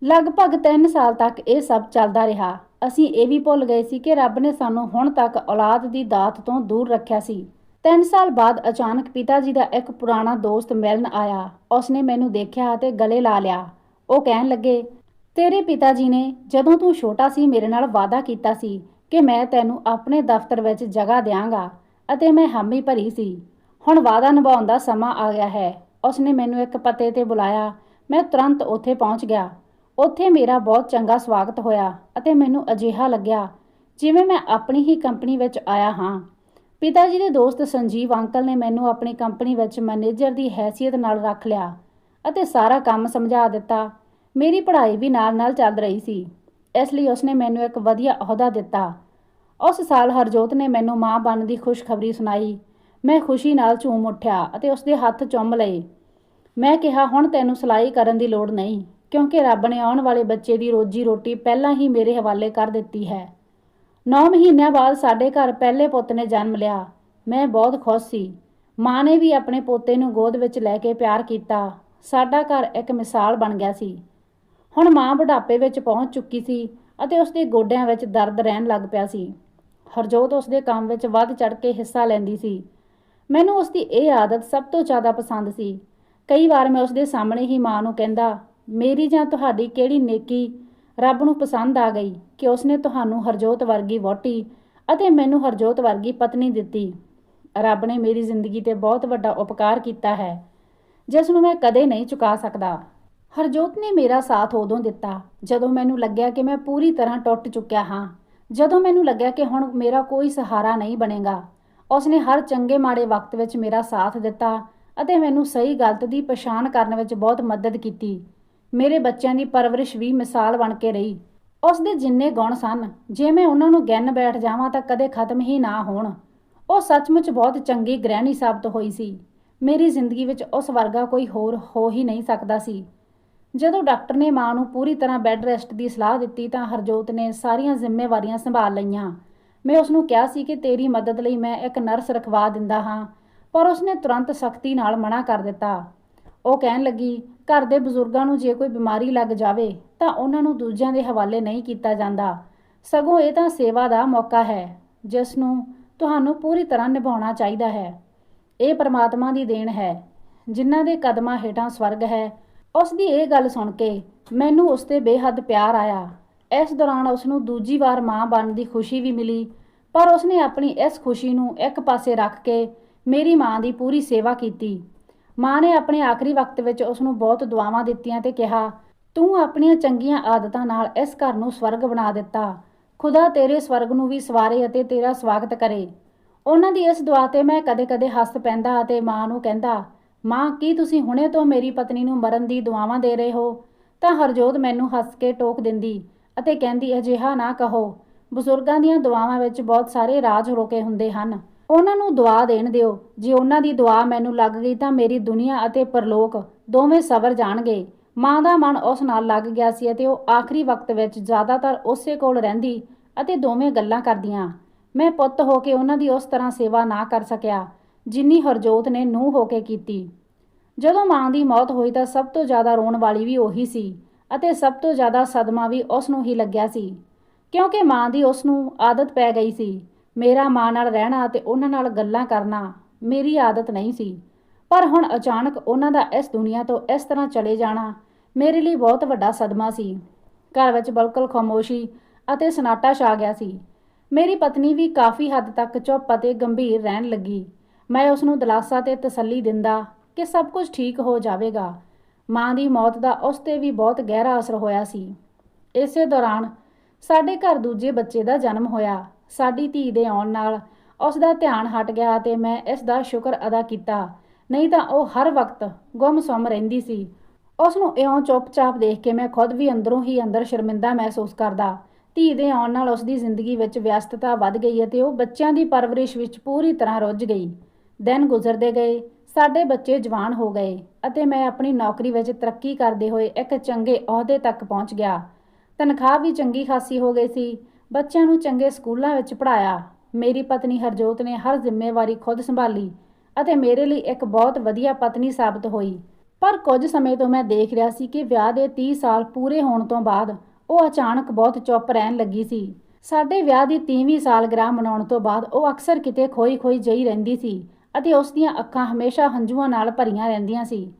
ਲਗਭਗ 3 ਸਾਲ ਤੱਕ ਇਹ ਸਭ ਚੱਲਦਾ ਰਿਹਾ। ਅਸੀਂ ਇਹ ਵੀ ਭੁੱਲ ਗਏ ਸੀ ਕਿ ਰੱਬ ਨੇ ਸਾਨੂੰ ਹੁਣ ਤੱਕ ਔਲਾਦ ਦੀ ਦਾਤ ਤੋਂ ਦੂਰ ਰੱਖਿਆ ਸੀ। 3 ਸਾਲ ਬਾਅਦ ਅਚਾਨਕ ਪਿਤਾ ਜੀ ਦਾ ਇੱਕ ਪੁਰਾਣਾ ਦੋਸਤ ਮਿਲਣ ਆਇਆ। ਉਸਨੇ ਮੈਨੂੰ ਦੇਖਿਆ ਅਤੇ ਗਲੇ ਲਾ ਲਿਆ। ਉਹ ਕਹਿਣ ਲੱਗੇ, ਤੇਰੇ ਪਿਤਾ ਜੀ ਨੇ ਜਦੋਂ ਤੂੰ ਛੋਟਾ ਸੀ ਮੇਰੇ ਨਾਲ ਵਾਅਦਾ ਕੀਤਾ ਸੀ ਕਿ ਮੈਂ ਤੈਨੂੰ ਆਪਣੇ ਦਫ਼ਤਰ ਵਿੱਚ ਜਗ੍ਹਾ ਦਿਆਂਗਾ ਅਤੇ ਮੈਂ ਹਾਮੀ ਭਰੀ ਸੀ। ਹੁਣ ਵਾਅਦਾ ਨਿਭਾਉਣ ਦਾ ਸਮਾਂ ਆ ਗਿਆ ਹੈ। ਉਸਨੇ ਮੈਨੂੰ ਇੱਕ ਪਤੇ ਤੇ ਬੁਲਾਇਆ। ਮੈਂ ਤੁਰੰਤ ਉੱਥੇ ਪਹੁੰਚ ਗਿਆ। ਉੱਥੇ ਮੇਰਾ ਬਹੁਤ ਚੰਗਾ ਸਵਾਗਤ ਹੋਇਆ ਅਤੇ ਮੈਨੂੰ ਅਜਿਹਾ ਲੱਗਿਆ ਜਿਵੇਂ ਮੈਂ ਆਪਣੀ ਹੀ ਕੰਪਨੀ ਵਿੱਚ ਆਇਆ ਹਾਂ। ਪਿਤਾ ਜੀ ਦੇ ਦੋਸਤ ਸੰਜੀਵ ਅੰਕਲ ਨੇ ਮੈਨੂੰ ਆਪਣੀ ਕੰਪਨੀ ਵਿੱਚ ਮੈਨੇਜਰ ਦੀ ਹੈਸੀਅਤ ਨਾਲ ਰੱਖ ਲਿਆ ਅਤੇ ਸਾਰਾ ਕੰਮ ਸਮਝਾ ਦਿੱਤਾ। ਮੇਰੀ ਪੜ੍ਹਾਈ ਵੀ ਨਾਲ-ਨਾਲ ਚੱਲ ਰਹੀ ਸੀ, ਇਸ ਲਈ ਉਸਨੇ ਮੈਨੂੰ ਇੱਕ ਵਧੀਆ ਅਹੁਦਾ ਦਿੱਤਾ। ਉਸ ਸਾਲ ਹਰਜੋਤ ਨੇ ਮੈਨੂੰ ਮਾਂ ਬਣਨ ਦੀ ਖੁਸ਼ਖਬਰੀ ਸੁਣਾਈ। ਮੈਂ ਖੁਸ਼ੀ ਨਾਲ ਝੂਮ ਉੱਠਿਆ ਅਤੇ ਉਸਦੇ ਹੱਥ ਚੁੰਮ ਲਏ। ਮੈਂ ਕਿਹਾ, ਹੁਣ ਤੈਨੂੰ ਸਿਲਾਈ ਕਰਨ ਦੀ ਲੋੜ ਨਹੀਂ। ਕਿਉਂਕਿ ਰੱਬ ਨੇ ਆਉਣ ਵਾਲੇ ਬੱਚੇ ਦੀ ਰੋਜੀ ਰੋਟੀ ਪਹਿਲਾਂ ਹੀ ਮੇਰੇ ਹਵਾਲੇ ਕਰ ਦਿੱਤੀ ਹੈ। 9 ਮਹੀਨਿਆਂ ਬਾਅਦ ਸਾਡੇ ਘਰ ਪਹਿਲੇ ਪੁੱਤ ਨੇ ਜਨਮ ਲਿਆ। ਮੈਂ ਬਹੁਤ ਖੁਸ਼ ਸੀ। ਮਾਂ ਨੇ ਵੀ ਆਪਣੇ ਪੋਤੇ ਨੂੰ ਗੋਦ ਵਿੱਚ ਲੈ ਕੇ ਪਿਆਰ ਕੀਤਾ। ਸਾਡਾ ਘਰ ਇੱਕ ਮਿਸਾਲ ਬਣ ਗਿਆ ਸੀ। ਹੁਣ ਮਾਂ ਬੁਢਾਪੇ ਵਿੱਚ ਪਹੁੰਚ ਚੁੱਕੀ ਸੀ ਅਤੇ ਉਸਦੇ ਗੋਡਿਆਂ ਵਿੱਚ ਦਰਦ ਰਹਿਣ ਲੱਗ ਪਿਆ ਸੀ। ਹਰਜੋਤ ਉਸਦੇ ਕੰਮ ਵਿੱਚ ਵੱਧ ਚੜ ਕੇ ਹਿੱਸਾ ਲੈਂਦੀ ਸੀ। ਮੈਨੂੰ ਉਸਦੀ ਇਹ ਆਦਤ ਸਭ ਤੋਂ ਜ਼ਿਆਦਾ ਪਸੰਦ ਸੀ। ਕਈ ਵਾਰ ਮੈਂ ਉਸਦੇ ਸਾਹਮਣੇ ਹੀ ਮਾਂ ਨੂੰ ਕਹਿੰਦਾ ਮੇਰੀ ਜਾਂ ਤੁਹਾਡੀ ਕਿਹੜੀ ਨੇਕੀ ਰੱਬ ਨੂੰ ਪਸੰਦ ਆ ਗਈ ਕਿ ਉਸਨੇ ਤੁਹਾਨੂੰ ਹਰਜੋਤ ਵਰਗੀ ਵਹੁਟੀ ਅਤੇ ਮੈਨੂੰ ਹਰਜੋਤ ਵਰਗੀ ਪਤਨੀ ਦਿੱਤੀ? ਰੱਬ ਨੇ ਮੇਰੀ ਜ਼ਿੰਦਗੀ ਤੇ ਬਹੁਤ ਵੱਡਾ ਉਪਕਾਰ ਕੀਤਾ ਹੈ, ਜਿਸ ਨੂੰ ਮੈਂ ਕਦੇ ਨਹੀਂ ਚੁਕਾ ਸਕਦਾ। ਹਰਜੋਤ ਨੇ ਮੇਰਾ ਸਾਥ ਉਦੋਂ ਦਿੱਤਾ ਜਦੋਂ ਮੈਨੂੰ ਲੱਗਿਆ ਕਿ ਮੈਂ ਪੂਰੀ ਤਰ੍ਹਾਂ ਟੁੱਟ ਚੁੱਕਿਆ ਹਾਂ। ਜਦੋਂ ਮੈਨੂੰ ਲੱਗਿਆ ਕਿ ਹੁਣ ਮੇਰਾ ਕੋਈ ਸਹਾਰਾ ਨਹੀਂ ਬਣੇਗਾ, ਉਸਨੇ ਹਰ ਚੰਗੇ ਮਾੜੇ ਵਕਤ ਵਿੱਚ ਮੇਰਾ ਸਾਥ ਦਿੱਤਾ ਅਤੇ ਮੈਨੂੰ ਸਹੀ ਗਲਤ ਦੀ ਪਛਾਣ ਕਰਨ ਵਿੱਚ ਬਹੁਤ ਮਦਦ ਕੀਤੀ। ਮੇਰੇ ਬੱਚਿਆਂ ਦੀ ਪਰਵਰਿਸ਼ ਵੀ ਮਿਸਾਲ ਬਣ ਕੇ ਰਹੀ। ਉਸ ਦੇ ਜਿੰਨੇ ਗੁਣ ਸਨ, ਜੇ ਮੈਂ ਉਹਨਾਂ ਨੂੰ ਗਿਣ ਬੈਠ ਜਾਵਾਂ ਤਾਂ ਕਦੇ ਖਤਮ ਹੀ ਨਾ ਹੋਣ। ਉਹ ਸੱਚਮੁੱਚ ਬਹੁਤ ਚੰਗੀ ਗ੍ਰਹਿਣੀ ਸਾਬਤ ਹੋਈ ਸੀ। ਮੇਰੀ ਜ਼ਿੰਦਗੀ ਵਿੱਚ ਉਸ ਵਰਗਾ ਕੋਈ ਹੋਰ ਹੋ ਹੀ ਨਹੀਂ ਸਕਦਾ ਸੀ। ਜਦੋਂ ਡਾਕਟਰ ਨੇ ਮਾਂ ਨੂੰ ਪੂਰੀ ਤਰ੍ਹਾਂ ਬੈੱਡ ਰੈਸਟ ਦੀ ਸਲਾਹ ਦਿੱਤੀ ਤਾਂ ਹਰਜੋਤ ਨੇ ਸਾਰੀਆਂ ਜ਼ਿੰਮੇਵਾਰੀਆਂ ਸੰਭਾਲ ਲਈਆਂ। ਮੈਂ ਉਸ ਨੂੰ ਕਿਹਾ ਸੀ ਕਿ ਤੇਰੀ ਮਦਦ ਲਈ ਮੈਂ ਇੱਕ ਨਰਸ ਰਖਵਾ ਦਿੰਦਾ ਹਾਂ, ਪਰ ਉਸਨੇ ਤੁਰੰਤ ਸਖਤੀ ਨਾਲ ਮਨਾ ਕਰ ਦਿੱਤਾ। ਉਹ ਕਹਿਣ ਲੱਗੀ ਘਰ ਦੇ ਬਜ਼ੁਰਗਾਂ ਨੂੰ ਜੇ ਕੋਈ ਬਿਮਾਰੀ ਲੱਗ ਜਾਵੇ, ਤਾਂ ਉਹਨਾਂ ਨੂੰ ਦੂਜਿਆਂ ਦੇ ਹਵਾਲੇ ਨਹੀਂ ਕੀਤਾ ਜਾਂਦਾ। ਸਗੋਂ ਇਹ ਤਾਂ ਸੇਵਾ ਦਾ ਮੌਕਾ ਹੈ, ਜਿਸ ਨੂੰ ਤੁਹਾਨੂੰ ਪੂਰੀ ਤਰ੍ਹਾਂ ਨਿਭਾਉਣਾ ਚਾਹੀਦਾ ਹੈ। ਇਹ ਪਰਮਾਤਮਾ ਦੀ ਦੇਣ ਹੈ, ਜਿਨ੍ਹਾਂ ਦੇ ਕਦਮਾਂ ਹੇਠਾਂ ਸਵਰਗ ਹੈ। ਉਸ ਦੀ ਇਹ ਗੱਲ ਸੁਣ ਕੇ ਮੈਨੂੰ ਉਸ ਤੇ ਬੇਹੱਦ ਪਿਆਰ ਆਇਆ। ਇਸ ਦੌਰਾਨ ਉਸ ਨੂੰ ਦੂਜੀ ਵਾਰ ਮਾਂ ਬਣਨ ਦੀ ਖੁਸ਼ੀ ਵੀ ਮਿਲੀ, ਪਰ ਉਸਨੇ ਆਪਣੀ ਇਸ ਖੁਸ਼ੀ ਨੂੰ ਇੱਕ ਪਾਸੇ ਰੱਖ ਕੇ ਮੇਰੀ ਮਾਂ ਦੀ ਪੂਰੀ ਸੇਵਾ ਕੀਤੀ। ਮਾਂ ਨੇ ਆਪਣੇ ਆਖਰੀ ਵਕਤ ਵਿੱਚ ਉਸ ਨੂੰ ਬਹੁਤ ਦੁਆਵਾਂ ਦਿੱਤੀਆਂ ਤੇ ਕਿਹਾ, ਤੂੰ ਆਪਣੀਆਂ ਚੰਗੀਆਂ ਆਦਤਾਂ ਨਾਲ ਇਸ ਘਰ ਨੂੰ ਸਵਰਗ ਬਣਾ ਦਿੱਤਾ। ਖੁਦਾ ਤੇਰੇ ਸਵਰਗ ਨੂੰ ਵੀ ਸਵਾਰੇ ਅਤੇ ਤੇਰਾ ਸਵਾਗਤ ਕਰੇ। ਉਹਨਾਂ ਦੀ ਇਸ ਦੁਆ ਤੇ ਮੈਂ ਕਦੇ-ਕਦੇ ਹੱਸ ਪੈਂਦਾ ਅਤੇ ਮਾਂ ਨੂੰ ਕਹਿੰਦਾ, ਮਾਂ, ਕੀ ਤੁਸੀਂ ਹੁਣੇ ਤੋਂ ਮੇਰੀ ਪਤਨੀ ਨੂੰ ਮਰਨ ਦੀ ਦੁਆਵਾਂ ਦੇ ਰਹੇ ਹੋ? ਤਾਂ ਹਰਜੋਤ ਮੈਨੂੰ ਹੱਸ ਕੇ ਟੋਕ ਦਿੰਦੀ ਅਤੇ ਕਹਿੰਦੀ, ਅਜਿਹਾ ਨਾ ਕਹੋ। ਬਜ਼ੁਰਗਾਂ ਦੀਆਂ ਦੁਆਵਾਂ ਵਿੱਚ ਬਹੁਤ ਸਾਰੇ ਰਾਜ ਰੋਕੇ ਹੁੰਦੇ ਹਨ। ਉਹਨਾਂ ਨੂੰ ਦੁਆ ਦੇਣ ਦਿਓ। ਜੇ ਉਹਨਾਂ ਦੀ ਦੁਆ ਮੈਨੂੰ ਲੱਗ ਗਈ ਤਾਂ ਮੇਰੀ ਦੁਨੀਆ ਅਤੇ ਪਰਲੋਕ ਦੋਵੇਂ ਸਬਰ ਜਾਣਗੇ। ਮਾਂ ਦਾ ਮਨ ਉਸ ਨਾਲ ਲੱਗ ਗਿਆ ਸੀ ਅਤੇ ਉਹ ਆਖਰੀ ਵਕਤ ਵਿੱਚ ਜ਼ਿਆਦਾਤਰ ਉਸੇ ਕੋਲ ਰਹਿੰਦੀ ਅਤੇ ਦੋਵੇਂ ਗੱਲਾਂ ਕਰਦੀਆਂ। ਮੈਂ ਪੁੱਤ ਹੋ ਕੇ ਉਹਨਾਂ ਦੀ ਉਸ ਤਰ੍ਹਾਂ ਸੇਵਾ ਨਾ ਕਰ ਸਕਿਆ, ਜਿੰਨੀ ਹਰਜੋਤ ਨੇ ਨੂੰਹ ਹੋ ਕੇ ਕੀਤੀ। ਜਦੋਂ ਮਾਂ ਦੀ ਮੌਤ ਹੋਈ ਤਾਂ ਸਭ ਤੋਂ ਜ਼ਿਆਦਾ ਰੋਣ ਵਾਲੀ ਵੀ ਉਹੀ ਸੀ ਅਤੇ ਸਭ ਤੋਂ ਜ਼ਿਆਦਾ ਸਦਮਾ ਵੀ ਉਸ ਨੂੰ ਹੀ ਲੱਗਿਆ ਸੀ। ਕਿਉਂਕਿ ਮਾਂ ਦੀ ਉਸ ਨੂੰ ਆਦਤ ਪੈ ਗਈ ਸੀ। ਮੇਰਾ ਮਾਂ ਨਾਲ ਰਹਿਣਾ ਅਤੇ ਉਹਨਾਂ ਨਾਲ ਗੱਲਾਂ ਕਰਨਾ ਮੇਰੀ ਆਦਤ ਨਹੀਂ ਸੀ। ਪਰ ਹੁਣ ਅਚਾਨਕ ਉਹਨਾਂ ਦਾ ਇਸ ਦੁਨੀਆ ਤੋਂ ਇਸ ਤਰ੍ਹਾਂ ਚਲੇ ਜਾਣਾ ਮੇਰੇ ਲਈ ਬਹੁਤ ਵੱਡਾ ਸਦਮਾ ਸੀ। ਘਰ ਵਿੱਚ ਬਿਲਕੁਲ ਖਾਮੋਸ਼ੀ ਅਤੇ ਸਨਾਟਾ ਛਾ ਗਿਆ ਸੀ। ਮੇਰੀ ਪਤਨੀ ਵੀ ਕਾਫੀ ਹੱਦ ਤੱਕ ਚੁੱਪ ਅਤੇ ਗੰਭੀਰ ਰਹਿਣ ਲੱਗੀ। ਮੈਂ ਉਸ ਨੂੰ ਦਿਲਾਸਾ ਤੇ ਤਸੱਲੀ ਦਿੰਦਾ ਕਿ ਸਭ ਕੁਝ ਠੀਕ ਹੋ ਜਾਵੇਗਾ। ਮਾਂ ਦੀ ਮੌਤ ਦਾ ਉਸ ਤੇ ਵੀ ਬਹੁਤ ਗਹਿਰਾ ਅਸਰ ਹੋਇਆ ਸੀ। ਇਸੇ ਦੌਰਾਨ ਸਾਡੇ ਘਰ ਦੂਜੇ ਬੱਚੇ ਦਾ ਜਨਮ ਹੋਇਆ। ਸਾਡੀ ਧੀ ਦੇ ਆਉਣ ਨਾਲ ਉਸ ਦਾ ਧਿਆਨ ਹਟ ਗਿਆ ਤੇ ਮੈਂ ਇਸ ਦਾ ਸ਼ੁਕਰ ਅਦਾ ਕੀਤਾ। ਨਹੀਂ ਤਾਂ ਉਹ ਹਰ ਵਕਤ ਗੁੰਮਸੁੰਮ ਰਹਿੰਦੀ ਸੀ। ਉਸ ਨੂੰ ਇਉਂ ਚੁੱਪਚਾਪ ਦੇਖ ਕੇ ਮੈਂ ਖੁਦ ਵੀ ਅੰਦਰੋਂ ਹੀ ਅੰਦਰ ਸ਼ਰਮਿੰਦਾ ਮਹਿਸੂਸ ਕਰਦਾ। ਧੀ ਦੇ ਆਉਣ ਨਾਲ ਉਸ ਦੀ ਜ਼ਿੰਦਗੀ ਵਿੱਚ ਵਿਅਸਤਤਾ ਵੱਧ ਗਈ ਅਤੇ ਉਹ ਬੱਚਿਆਂ ਦੀ ਪਰਵਰਿਸ਼ ਵਿੱਚ ਪੂਰੀ ਤਰ੍ਹਾਂ ਰੁੱਝ ਗਈ। ਦਿਨ ਗੁਜ਼ਰਦੇ ਗਏ, ਸਾਡੇ ਬੱਚੇ ਜਵਾਨ ਹੋ ਗਏ ਅਤੇ ਮੈਂ ਆਪਣੀ ਨੌਕਰੀ ਵਿੱਚ ਤਰੱਕੀ ਕਰਦੇ ਹੋਏ ਇੱਕ ਚੰਗੇ ਅਹੁਦੇ ਤੱਕ ਪਹੁੰਚ ਗਿਆ। ਤਨਖਾਹ ਵੀ ਚੰਗੀ ਖਾਸੀ ਹੋ ਗਈ ਸੀ। ਬੱਚਿਆਂ ਨੂੰ ਚੰਗੇ ਸਕੂਲਾਂ ਵਿੱਚ ਪੜ੍ਹਾਇਆ। ਮੇਰੀ ਪਤਨੀ ਹਰਜੋਤ ਨੇ ਹਰ ਜ਼ਿੰਮੇਵਾਰੀ ਖੁਦ ਸੰਭਾਲੀ ਅਤੇ ਮੇਰੇ ਲਈ ਇੱਕ ਬਹੁਤ ਵਧੀਆ ਪਤਨੀ ਸਾਬਤ ਹੋਈ। ਪਰ ਕੁਝ ਸਮੇਂ ਤੋਂ ਮੈਂ ਦੇਖ ਰਿਹਾ ਸੀ ਕਿ ਵਿਆਹ ਦੇ 30 ਸਾਲ ਪੂਰੇ ਹੋਣ ਤੋਂ ਬਾਅਦ ਉਹ ਅਚਾਨਕ ਬਹੁਤ ਚੁੱਪ ਰਹਿਣ ਲੱਗੀ ਸੀ। ਸਾਡੇ ਵਿਆਹ ਦੀ 30ਵੀਂ ਸਾਲਗਿਰਾਹ ਮਨਾਉਣ ਤੋਂ ਬਾਅਦ ਉਹ ਅਕਸਰ ਕਿਤੇ ਖੋਈ-ਖੋਈ ਜਈ ਰਹਿੰਦੀ ਸੀ ਅਤੇ ਉਸ ਦੀਆਂ ਅੱਖਾਂ ਹਮੇਸ਼ਾ ਹੰਝੂਆਂ ਨਾਲ ਭਰੀਆਂ ਰਹਿੰਦੀਆਂ ਸੀ।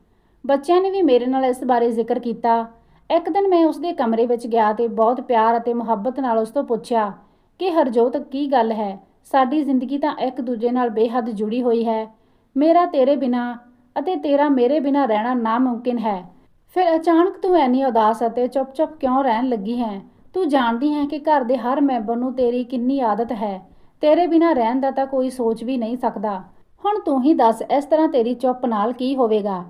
ਬੱਚਿਆਂ ਨੇ ਵੀ ਮੇਰੇ ਨਾਲ ਇਸ ਬਾਰੇ ਜ਼ਿਕਰ ਕੀਤਾ। ਇੱਕ ਦਿਨ ਮੈਂ ਉਸਦੇ ਕਮਰੇ ਵਿੱਚ ਗਿਆ ਤੇ ਬਹੁਤ ਪਿਆਰ ਅਤੇ ਮੁਹੱਬਤ ਨਾਲ ਉਸ ਤੋਂ ਪੁੱਛਿਆ ਕਿ ਹਰਜੋਤ, ਕੀ ਗੱਲ ਹੈ? ਸਾਡੀ ਜ਼ਿੰਦਗੀ ਤਾਂ ਇੱਕ ਦੂਜੇ ਨਾਲ ਬੇਹੱਦ ਜੁੜੀ ਹੋਈ ਹੈ। ਮੇਰਾ ਤੇਰੇ ਬਿਨਾ ਅਤੇ ਤੇਰਾ ਮੇਰੇ ਬਿਨਾ ਰਹਿਣਾ ਨਾਮੁਮਕਿਨ ਹੈ। ਫਿਰ ਅਚਾਨਕ ਤੂੰ ਐਨੀ ਉਦਾਸ ਅਤੇ ਚੁੱਪ-ਚੁੱਪ ਕਿਉਂ ਰਹਿਣ ਲੱਗੀ ਹੈ? ਤੂੰ ਜਾਣਦੀ ਹੈ ਕਿ ਘਰ ਦੇ ਹਰ ਮੈਂਬਰ ਨੂੰ ਤੇਰੀ ਕਿੰਨੀ ਆਦਤ ਹੈ। ਤੇਰੇ ਬਿਨਾ ਰਹਿਣ ਦਾ ਤਾਂ ਕੋਈ ਸੋਚ ਵੀ ਨਹੀਂ ਸਕਦਾ। ਹੁਣ ਤੂੰ ਹੀ ਦੱਸ, ਇਸ ਤਰ੍ਹਾਂ ਤੇਰੀ ਚੁੱਪ ਨਾਲ ਕੀ ਹੋਵੇਗਾ?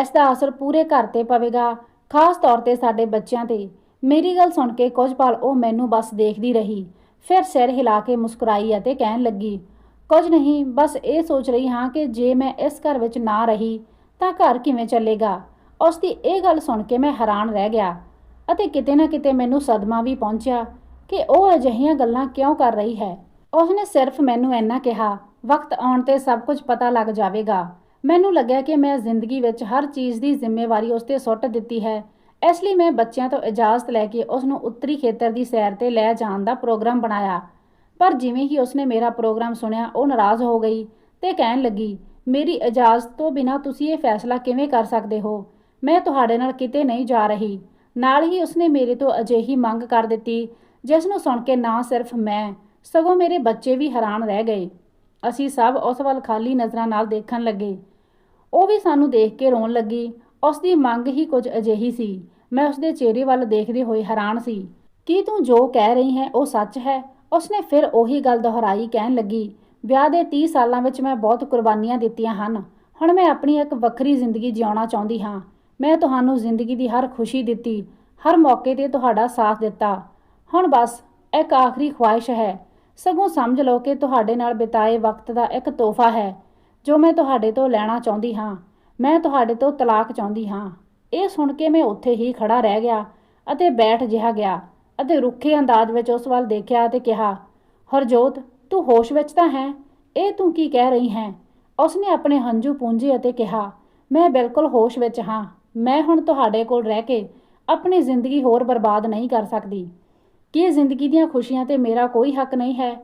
ਇਸ ਦਾ ਅਸਰ ਪੂਰੇ ਘਰ ਤੇ ਪਵੇਗਾ ਖਾਸ ਤੌਰ ਤੇ ਸਾਡੇ ਬੱਚਿਆਂ ਤੇ। ਮੇਰੀ ਗੱਲ ਸੁਣ ਕੇ ਕੁਝ ਪਲ ਉਹ ਮੈਨੂੰ ਬਸ ਦੇਖਦੀ ਰਹੀ। ਫਿਰ ਸਿਰ ਹਿਲਾ ਕੇ ਮੁਸਕਰਾਈ ਅਤੇ ਕਹਿਣ ਲੱਗੀ, ਕੁਝ ਨਹੀਂ, ਬਸ ਇਹ ਸੋਚ ਰਹੀ ਹਾਂ ਕਿ ਜੇ ਮੈਂ ਇਸ ਘਰ ਵਿੱਚ ਨਾ ਰਹੀ, ਤਾਂ ਘਰ ਕਿਵੇਂ ਚੱਲੇਗਾ? ਉਸ ਦੀ ਇਹ ਗੱਲ ਸੁਣ ਕੇ ਮੈਂ ਹੈਰਾਨ ਰਹਿ ਗਿਆ ਅਤੇ ਕਿਤੇ ਨਾ ਕਿਤੇ ਮੈਨੂੰ ਸਦਮਾ ਵੀ ਪਹੁੰਚਿਆ ਕਿ ਉਹ ਅਜਿਹੀਆਂ ਗੱਲਾਂ ਕਿਉਂ ਕਰ ਰਹੀ ਹੈ। ਉਸਨੇ ਸਿਰਫ ਮੈਨੂੰ ਇੰਨਾ ਕਿਹਾ, ਵਕਤ ਆਉਣ ਤੇ ਸਭ ਕੁਝ ਪਤਾ ਲੱਗ ਜਾਵੇਗਾ। ਮੈਨੂੰ ਲੱਗਿਆ ਕਿ ਮੈਂ ਜ਼ਿੰਦਗੀ ਵਿੱਚ ਹਰ ਚੀਜ਼ ਦੀ ਜ਼ਿੰਮੇਵਾਰੀ ਉਸ ਤੇ ਸੁੱਟ ਦਿੱਤੀ ਹੈ। ਇਸ ਲਈ ਮੈਂ ਬੱਚਿਆਂ ਤੋਂ ਇਜਾਜ਼ਤ ਲੈ ਕੇ ਉਸ ਨੂੰ ਉੱਤਰੀ ਖੇਤਰ ਦੀ ਸੈਰ ਤੇ ਲੈ ਜਾਣ ਦਾ ਪ੍ਰੋਗਰਾਮ ਬਣਾਇਆ। ਪਰ ਜਿਵੇਂ ਹੀ ਉਸਨੇ ਮੇਰਾ ਪ੍ਰੋਗਰਾਮ ਸੁਣਿਆ, ਉਹ ਨਾਰਾਜ਼ ਹੋ ਗਈ ਤੇ ਕਹਿਣ ਲੱਗੀ, ਮੇਰੀ ਇਜਾਜ਼ਤ ਤੋਂ ਬਿਨਾਂ ਤੁਸੀਂ ਇਹ ਫੈਸਲਾ ਕਿਵੇਂ ਕਰ ਸਕਦੇ ਹੋ? ਮੈਂ ਤੁਹਾਡੇ ਨਾਲ ਕਿਤੇ ਨਹੀਂ ਜਾ ਰਹੀ। ਨਾਲ ਹੀ ਉਸਨੇ ਮੇਰੇ ਤੋਂ ਅਜਿਹੀ ਮੰਗ ਕਰ ਦਿੱਤੀ, ਜਿਸ ਨੂੰ ਸੁਣ ਕੇ ਨਾ ਸਿਰਫ ਮੈਂ, ਸਗੋਂ ਮੇਰੇ ਬੱਚੇ ਵੀ ਹੈਰਾਨ ਰਹਿ ਗਏ। ਅਸੀਂ ਸਭ ਉਸ ਵੱਲ ਖਾਲੀ ਨਜ਼ਰਾਂ ਨਾਲ ਦੇਖਣ ਲੱਗੇ। ਉਹ ਵੀ ਸਾਨੂੰ ਦੇਖ ਕੇ ਰੋਣ ਲੱਗੀ। ਉਸ ਦੀ ਮੰਗ ਹੀ ਕੁਝ ਅਜਿਹੀ ਸੀ। ਮੈਂ ਉਸ ਦੇ ਚਿਹਰੇ ਵੱਲ ਦੇਖਦੇ ਹੋਏ ਹੈਰਾਨ ਸੀ। ਕੀ ਤੂੰ ਜੋ ਕਹਿ ਰਹੀ ਹੈ ਉਹ ਸੱਚ ਹੈ? ਉਸਨੇ ਫਿਰ ਉਹੀ ਗੱਲ ਦੁਹਰਾਈ ਕਹਿਣ ਲੱਗੀ, ਵਿਆਹ ਦੇ 30 ਸਾਲਾਂ ਵਿੱਚ ਮੈਂ ਬਹੁਤ ਕੁਰਬਾਨੀਆਂ ਦਿੱਤੀਆਂ ਹਨ। ਹੁਣ ਮੈਂ ਆਪਣੀ ਇੱਕ ਵੱਖਰੀ ਜ਼ਿੰਦਗੀ ਜਿਉਣਾ ਚਾਹੁੰਦੀ ਹਾਂ। ਮੈਂ ਤੁਹਾਨੂੰ ਜ਼ਿੰਦਗੀ ਦੀ ਹਰ ਖੁਸ਼ੀ ਦਿੱਤੀ, ਹਰ ਮੌਕੇ ਤੇ ਤੁਹਾਡਾ ਸਾਥ ਦਿੱਤਾ। ਹੁਣ ਬਸ, ਇੱਕ ਆਖਰੀ ਖੁਆਇਸ਼ ਹੈ। ਸਗੋਂ ਸਮਝ ਲਓ ਕਿ ਤੁਹਾਡੇ ਨਾਲ ਬਿਤਾਏ ਵਕਤ ਦਾ ਇੱਕ ਤੋਹਫਾ ਹੈ। ਜੋ ਮੈਂ ਤੁਹਾਡੇ ਤੋਂ ਲੈਣਾ ਚਾਹੁੰਦੀ ਹਾਂ, ਮੈਂ ਤੁਹਾਡੇ ਤੋਂ ਤਲਾਕ ਚਾਹੁੰਦੀ ਹਾਂ। ਇਹ ਸੁਣ ਕੇ ਮੈਂ ਉੱਥੇ ਹੀ ਖੜਾ ਰਹਿ ਗਿਆ ਅਤੇ ਬੈਠ ਜਿਹਾ ਗਿਆ ਅਤੇ ਰੁੱਖੇ ਅੰਦਾਜ਼ ਵਿੱਚ ਉਸ ਵੱਲ ਦੇਖਿਆ ਅਤੇ ਕਿਹਾ, ਹਰਜੋਤ, ਤੂੰ ਹੋਸ਼ ਵਿੱਚ ਤਾਂ ਹੈ? ਇਹ ਤੂੰ ਕੀ ਕਹਿ ਰਹੀ ਹੈ? ਉਸਨੇ ਆਪਣੇ ਹੰਝੂ ਪੂੰਝੇ ਅਤੇ ਕਿਹਾ, ਮੈਂ ਬਿਲਕੁਲ ਹੋਸ਼ ਵਿੱਚ ਹਾਂ। ਮੈਂ ਹੁਣ ਤੁਹਾਡੇ ਕੋਲ ਰਹਿ ਕੇ ਆਪਣੀ ਜ਼ਿੰਦਗੀ ਹੋਰ ਬਰਬਾਦ ਨਹੀਂ ਕਰ ਸਕਦੀ। ਕਿ ਜ਼ਿੰਦਗੀ ਦੀਆਂ ਖੁਸ਼ੀਆਂ ਤੇ ਮੇਰਾ ਕੋਈ ਹੱਕ ਨਹੀਂ ਹੈ?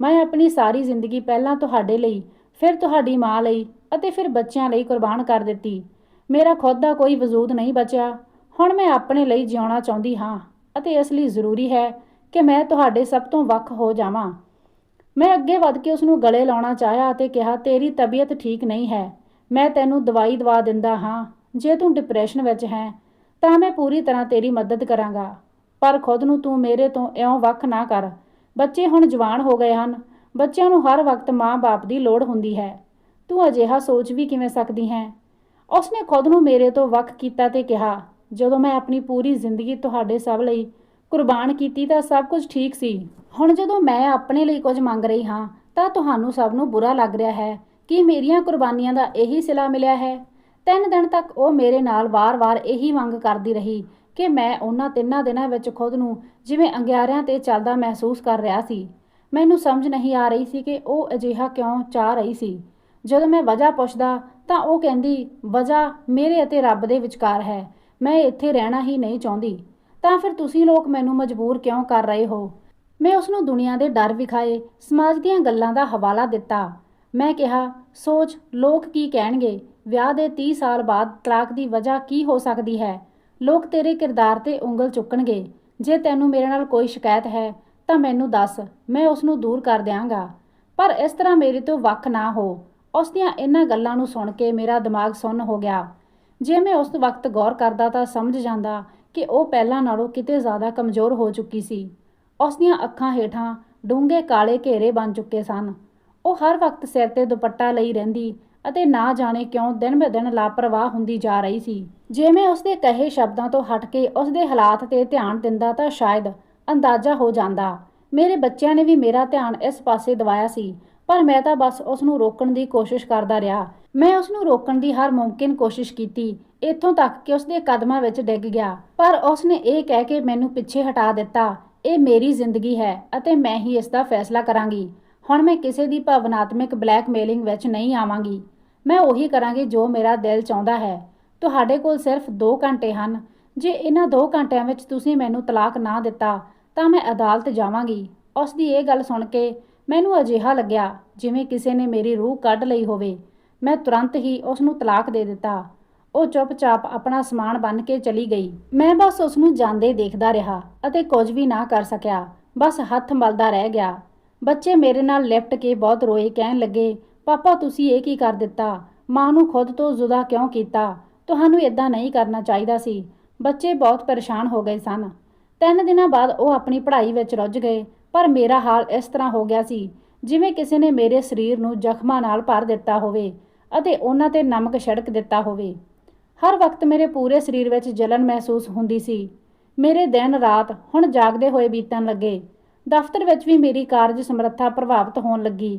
ਮੈਂ ਆਪਣੀ ਸਾਰੀ ਜ਼ਿੰਦਗੀ ਪਹਿਲਾਂ ਤੁਹਾਡੇ ਲਈ ਫਿਰ ਤੁਹਾਡੀ ਮਾਂ ਲਈ ਅਤੇ ਫਿਰ ਬੱਚਿਆਂ ਲਈ ਕੁਰਬਾਨ ਕਰ ਦਿੱਤੀ। ਮੇਰਾ ਖੁਦ ਦਾ ਕੋਈ ਵਜੂਦ ਨਹੀਂ ਬਚਿਆ। ਹੁਣ ਮੈਂ ਆਪਣੇ ਲਈ ਜਿਉਣਾ ਚਾਹੁੰਦੀ ਹਾਂ ਅਤੇ ਇਸ ਲਈ ਜ਼ਰੂਰੀ ਹੈ ਕਿ ਮੈਂ ਤੁਹਾਡੇ ਸਭ ਤੋਂ ਵੱਖ ਹੋ ਜਾਵਾਂ। ਮੈਂ ਅੱਗੇ ਵੱਧ ਕੇ ਉਸ ਨੂੰ ਗਲੇ ਲਾਉਣਾ ਚਾਹਿਆ ਅਤੇ ਕਿਹਾ, ਤੇਰੀ ਤਬੀਅਤ ਠੀਕ ਨਹੀਂ ਹੈ। ਮੈਂ ਤੈਨੂੰ ਦਵਾਈ ਦਵਾ ਦਿੰਦਾ ਹਾਂ। ਜੇ ਤੂੰ ਡਿਪਰੈਸ਼ਨ ਵਿੱਚ ਹੈ, ਤਾਂ ਮੈਂ ਪੂਰੀ ਤਰ੍ਹਾਂ ਤੇਰੀ ਮਦਦ ਕਰਾਂਗਾ। ਪਰ ਖੁਦ ਨੂੰ ਤੂੰ ਮੇਰੇ ਤੋਂ ਇਉਂ ਵੱਖ ਨਾ ਕਰ। ਬੱਚੇ ਹੁਣ ਜਵਾਨ ਹੋ ਗਏ ਹਨ। ਬੱਚਿਆਂ ਨੂੰ ਹਰ ਵਕਤ ਮਾਂ-ਬਾਪ ਦੀ ਲੋੜ ਹੁੰਦੀ ਹੈ। ਤੂੰ ਅਜਿਹਾ ਸੋਚ ਵੀ ਕਿਵੇਂ ਸਕਦੀ ਹੈ? ਉਸਨੇ ਖੁਦ ਨੂੰ ਮੇਰੇ ਤੋਂ ਵੱਖ ਕੀਤਾ ਤੇ ਕਿਹਾ, ਜਦੋਂ ਮੈਂ ਆਪਣੀ ਪੂਰੀ ਜ਼ਿੰਦਗੀ ਤੁਹਾਡੇ ਸਭ ਲਈ ਕੁਰਬਾਨ ਕੀਤੀ ਤਾਂ ਸਭ ਕੁਝ ਠੀਕ ਸੀ। ਹੁਣ ਜਦੋਂ ਮੈਂ ਆਪਣੇ ਲਈ ਕੁਝ ਮੰਗ ਰਹੀ ਹਾਂ, ਤਾਂ ਤੁਹਾਨੂੰ ਸਭ ਨੂੰ ਬੁਰਾ ਲੱਗ ਰਿਹਾ ਹੈ। ਕਿ ਮੇਰੀਆਂ ਕੁਰਬਾਨੀਆਂ ਦਾ ਇਹੀ ਸਿਲਾ ਮਿਲਿਆ ਹੈ? ਤਿੰਨ ਦਿਨ ਤੱਕ ਉਹ ਮੇਰੇ ਨਾਲ ਵਾਰ-ਵਾਰ ਇਹੀ ਮੰਗ ਕਰਦੀ ਰਹੀ ਕਿ ਮੈਂ ਉਹਨਾਂ ਤਿੰਨਾਂ ਦਿਨਾਂ ਵਿੱਚ ਖੁਦ ਨੂੰ ਜਿਵੇਂ ਅੰਗਿਆਰਿਆਂ ਤੇ ਚੱਲਦਾ ਮਹਿਸੂਸ ਕਰ ਰਿਹਾ ਸੀ। ਮੈਨੂੰ ਸਮਝ ਨਹੀਂ ਆ ਰਹੀ ਸੀ ਕਿ ਉਹ ਅਜਿਹਾ ਕਿਉਂ ਚਾਹ ਰਹੀ ਸੀ। ਜਦੋਂ ਮੈਂ ਵਜ੍ਹਾ ਪੁੱਛਦਾ, ਤਾਂ ਉਹ ਕਹਿੰਦੀ, ਵਜ੍ਹਾ ਮੇਰੇ ਅਤੇ ਰੱਬ ਦੇ ਵਿਚਕਾਰ ਹੈ, ਮੈਂ ਇੱਥੇ ਰਹਿਣਾ ਹੀ ਨਹੀਂ ਚਾਹੁੰਦੀ। ਤਾਂ ਫਿਰ ਤੁਸੀਂ ਲੋਕ ਮੈਨੂੰ ਮਜਬੂਰ ਕਿਉਂ ਕਰ ਰਹੇ ਹੋ? ਮੈਂ ਉਸ ਨੂੰ ਦੁਨੀਆ ਦੇ ਡਰ ਵਿਖਾਏ, ਸਮਾਜ ਦੀਆਂ ਗੱਲਾਂ ਦਾ ਹਵਾਲਾ ਦਿੱਤਾ। ਮੈਂ ਕਿਹਾ, ਸੋਚ, ਲੋਕ ਕੀ ਕਹਿਣਗੇ? ਵਿਆਹ ਦੇ 30 ਸਾਲ ਬਾਅਦ ਤਲਾਕ ਦੀ ਵਜ੍ਹਾ ਕੀ ਹੋ ਸਕਦੀ ਹੈ? ਲੋਕ ਤੇਰੇ ਕਿਰਦਾਰ ਤੇ ਉਂਗਲ ਚੁੱਕਣਗੇ। ਜੇ ਤੈਨੂੰ ਮੇਰੇ ਨਾਲ ਕੋਈ ਸ਼ਿਕਾਇਤ ਹੈ ਤਾਂ ਮੈਨੂੰ ਦੱਸ, ਮੈਂ ਉਸ ਨੂੰ ਦੂਰ ਕਰ ਦਿਆਂਗਾ। ਪਰ ਇਸ ਤਰ੍ਹਾਂ ਮੇਰੇ ਤੋਂ ਵੱਖ ਨਾ ਹੋ। ਉਸ ਦੀਆਂ ਇਹਨਾਂ ਗੱਲਾਂ ਨੂੰ ਸੁਣ ਕੇ ਮੇਰਾ ਦਿਮਾਗ ਸੁੰਨ ਹੋ ਗਿਆ। ਜੇ ਮੈਂ ਉਸ ਵਕਤ ਗੌਰ ਕਰਦਾ ਤਾਂ ਸਮਝ ਜਾਂਦਾ ਕਿ ਉਹ ਪਹਿਲਾਂ ਨਾਲੋਂ ਕਿਤੇ ਜ਼ਿਆਦਾ ਕਮਜ਼ੋਰ ਹੋ ਚੁੱਕੀ ਸੀ। ਉਸ ਦੀਆਂ ਅੱਖਾਂ ਹੇਠਾਂ ਡੂੰਘੇ ਕਾਲੇ ਘੇਰੇ ਬਣ ਚੁੱਕੇ ਸਨ। ਉਹ ਹਰ ਵਕਤ ਸਿਰ ਤੇ ਦੁਪੱਟਾ ਲਈ ਰਹਿੰਦੀ ਅਤੇ ਨਾ ਜਾਣੇ ਕਿਉਂ ਦਿਨ ਬ ਦਿਨ ਲਾਪਰਵਾਹ ਹੁੰਦੀ ਜਾ ਰਹੀ ਸੀ। ਜੇ ਮੈਂ ਉਸਦੇ ਕਹੇ ਸ਼ਬਦਾਂ ਤੋਂ ਹਟ ਕੇ ਉਸਦੇ ਹਾਲਾਤ ਤੇ ਧਿਆਨ ਦਿੰਦਾ ਤਾਂ ਸ਼ਾਇਦ ਅੰਦਾਜ਼ਾ ਹੋ ਜਾਂਦਾ। ਮੇਰੇ ਬੱਚਿਆਂ ਨੇ ਵੀ ਮੇਰਾ ਧਿਆਨ ਇਸ ਪਾਸੇ ਦਿਵਾਇਆ ਸੀ, ਪਰ ਮੈਂ ਤਾਂ ਬਸ ਉਸ ਨੂੰ ਰੋਕਣ ਦੀ ਕੋਸ਼ਿਸ਼ ਕਰਦਾ ਰਿਹਾ। ਮੈਂ ਉਸ ਨੂੰ ਰੋਕਣ ਦੀ ਹਰ ਮੁਮਕਿਨ ਕੋਸ਼ਿਸ਼ ਕੀਤੀ। ਇੱਥੋਂ ਤੱਕ ਕਿ ਉਸ ਦੇ ਕਦਮਾਂ ਵਿੱਚ ਡਿੱਗ ਗਿਆ। ਪਰ ਉਸ ਨੇ ਇਹ ਕਹਿ ਕੇ ਮੈਨੂੰ ਪਿੱਛੇ ਹਟਾ ਦਿੱਤਾ, ਇਹ ਮੇਰੀ ਜ਼ਿੰਦਗੀ ਹੈ ਅਤੇ ਮੈਂ ਹੀ ਇਸ ਦਾ ਫੈਸਲਾ ਕਰਾਂਗੀ। ਹੁਣ ਮੈਂ ਕਿਸੇ ਦੀ ਭਾਵਨਾਤਮਕ ਬਲੈਕਮੇਲਿੰਗ ਵਿੱਚ ਨਹੀਂ ਆਵਾਂਗੀ। ਮੈਂ ਉਹੀ ਕਰਾਂਗੀ ਜੋ ਮੇਰਾ ਦਿਲ ਚਾਹੁੰਦਾ ਹੈ। ਤੁਹਾਡੇ ਕੋਲ ਸਿਰਫ 2 ਘੰਟੇ ਹਨ। ਜੇ ਇਹਨਾਂ 2 ਘੰਟਿਆਂ ਵਿੱਚ ਤੁਸੀਂ ਮੈਨੂੰ ਤਲਾਕ ਨਾ ਦਿੱਤਾ, ਤਾਂ ਮੈਂ ਅਦਾਲਤ ਜਾਵਾਂਗੀ। ਉਸ ਦੀ ਇਹ ਗੱਲ ਸੁਣ ਕੇ ਮੈਨੂੰ ਅਜਿਹਾ ਲੱਗਿਆ ਜਿਵੇਂ ਕਿਸੇ ਨੇ ਮੇਰੀ ਰੂਹ ਕੱਢ ਲਈ ਹੋਵੇ। ਮੈਂ ਤੁਰੰਤ ਹੀ ਉਸ ਨੂੰ ਤਲਾਕ ਦੇ ਦਿੱਤਾ। ਉਹ ਚੁੱਪਚਾਪ ਆਪਣਾ ਸਮਾਨ ਬੰਨ ਕੇ ਚਲੀ ਗਈ। ਮੈਂ ਬਸ ਉਸ ਨੂੰ ਜਾਂਦੇ ਦੇਖਦਾ ਰਿਹਾ ਅਤੇ ਕੁਝ ਵੀ ਨਾ ਕਰ ਸਕਿਆ। ਬਸ ਹੱਥ ਮਲਦਾ ਰਹਿ ਗਿਆ। ਬੱਚੇ ਮੇਰੇ ਨਾਲ ਲਿਪਟ ਕੇ ਬਹੁਤ ਰੋਏ, ਕਹਿਣ ਲੱਗੇ, ਪਾਪਾ, ਤੁਸੀਂ ਇਹ ਕੀ ਕਰ ਦਿੱਤਾ? ਮਾਂ ਨੂੰ ਖੁਦ ਤੋਂ ਜੁਦਾ ਕਿਉਂ ਕੀਤਾ? ਤੁਹਾਨੂੰ ਇਦਾਂ ਨਹੀਂ ਕਰਨਾ ਚਾਹੀਦਾ ਸੀ। ਬੱਚੇ ਬਹੁਤ ਪਰੇਸ਼ਾਨ ਹੋ ਗਏ ਸਨ। ਤਿੰਨ ਦਿਨਾਂ ਬਾਅਦ ਉਹ ਆਪਣੀ ਪੜ੍ਹਾਈ ਵਿੱਚ ਰੁੱਝ ਗਏ, ਪਰ ਮੇਰਾ ਹਾਲ ਇਸ ਤਰ੍ਹਾਂ ਹੋ ਗਿਆ ਸੀ, ਜਿਵੇਂ ਕਿਸੇ ਨੇ ਮੇਰੇ ਸਰੀਰ ਨੂੰ ਜ਼ਖਮਾਂ ਨਾਲ ਭਰ ਦਿੱਤਾ ਹੋਵੇ ਅਤੇ ਉਹਨਾਂ ਤੇ ਨਮਕ ਛਿੜਕ ਦਿੱਤਾ ਹੋਵੇ। ਹਰ ਵਕਤ ਮੇਰੇ ਪੂਰੇ ਸਰੀਰ ਵਿੱਚ ਜਲਨ ਮਹਿਸੂਸ ਹੁੰਦੀ ਸੀ। ਮੇਰੇ ਦਿਨ ਰਾਤ ਹੁਣ ਜਾਗਦੇ ਹੋਏ ਬੀਤਣ ਲੱਗੇ। ਦਫ਼ਤਰ ਵਿੱਚ ਵੀ ਮੇਰੀ ਕਾਰਜ ਸਮਰੱਥਾ ਪ੍ਰਭਾਵਿਤ ਹੋਣ ਲੱਗੀ।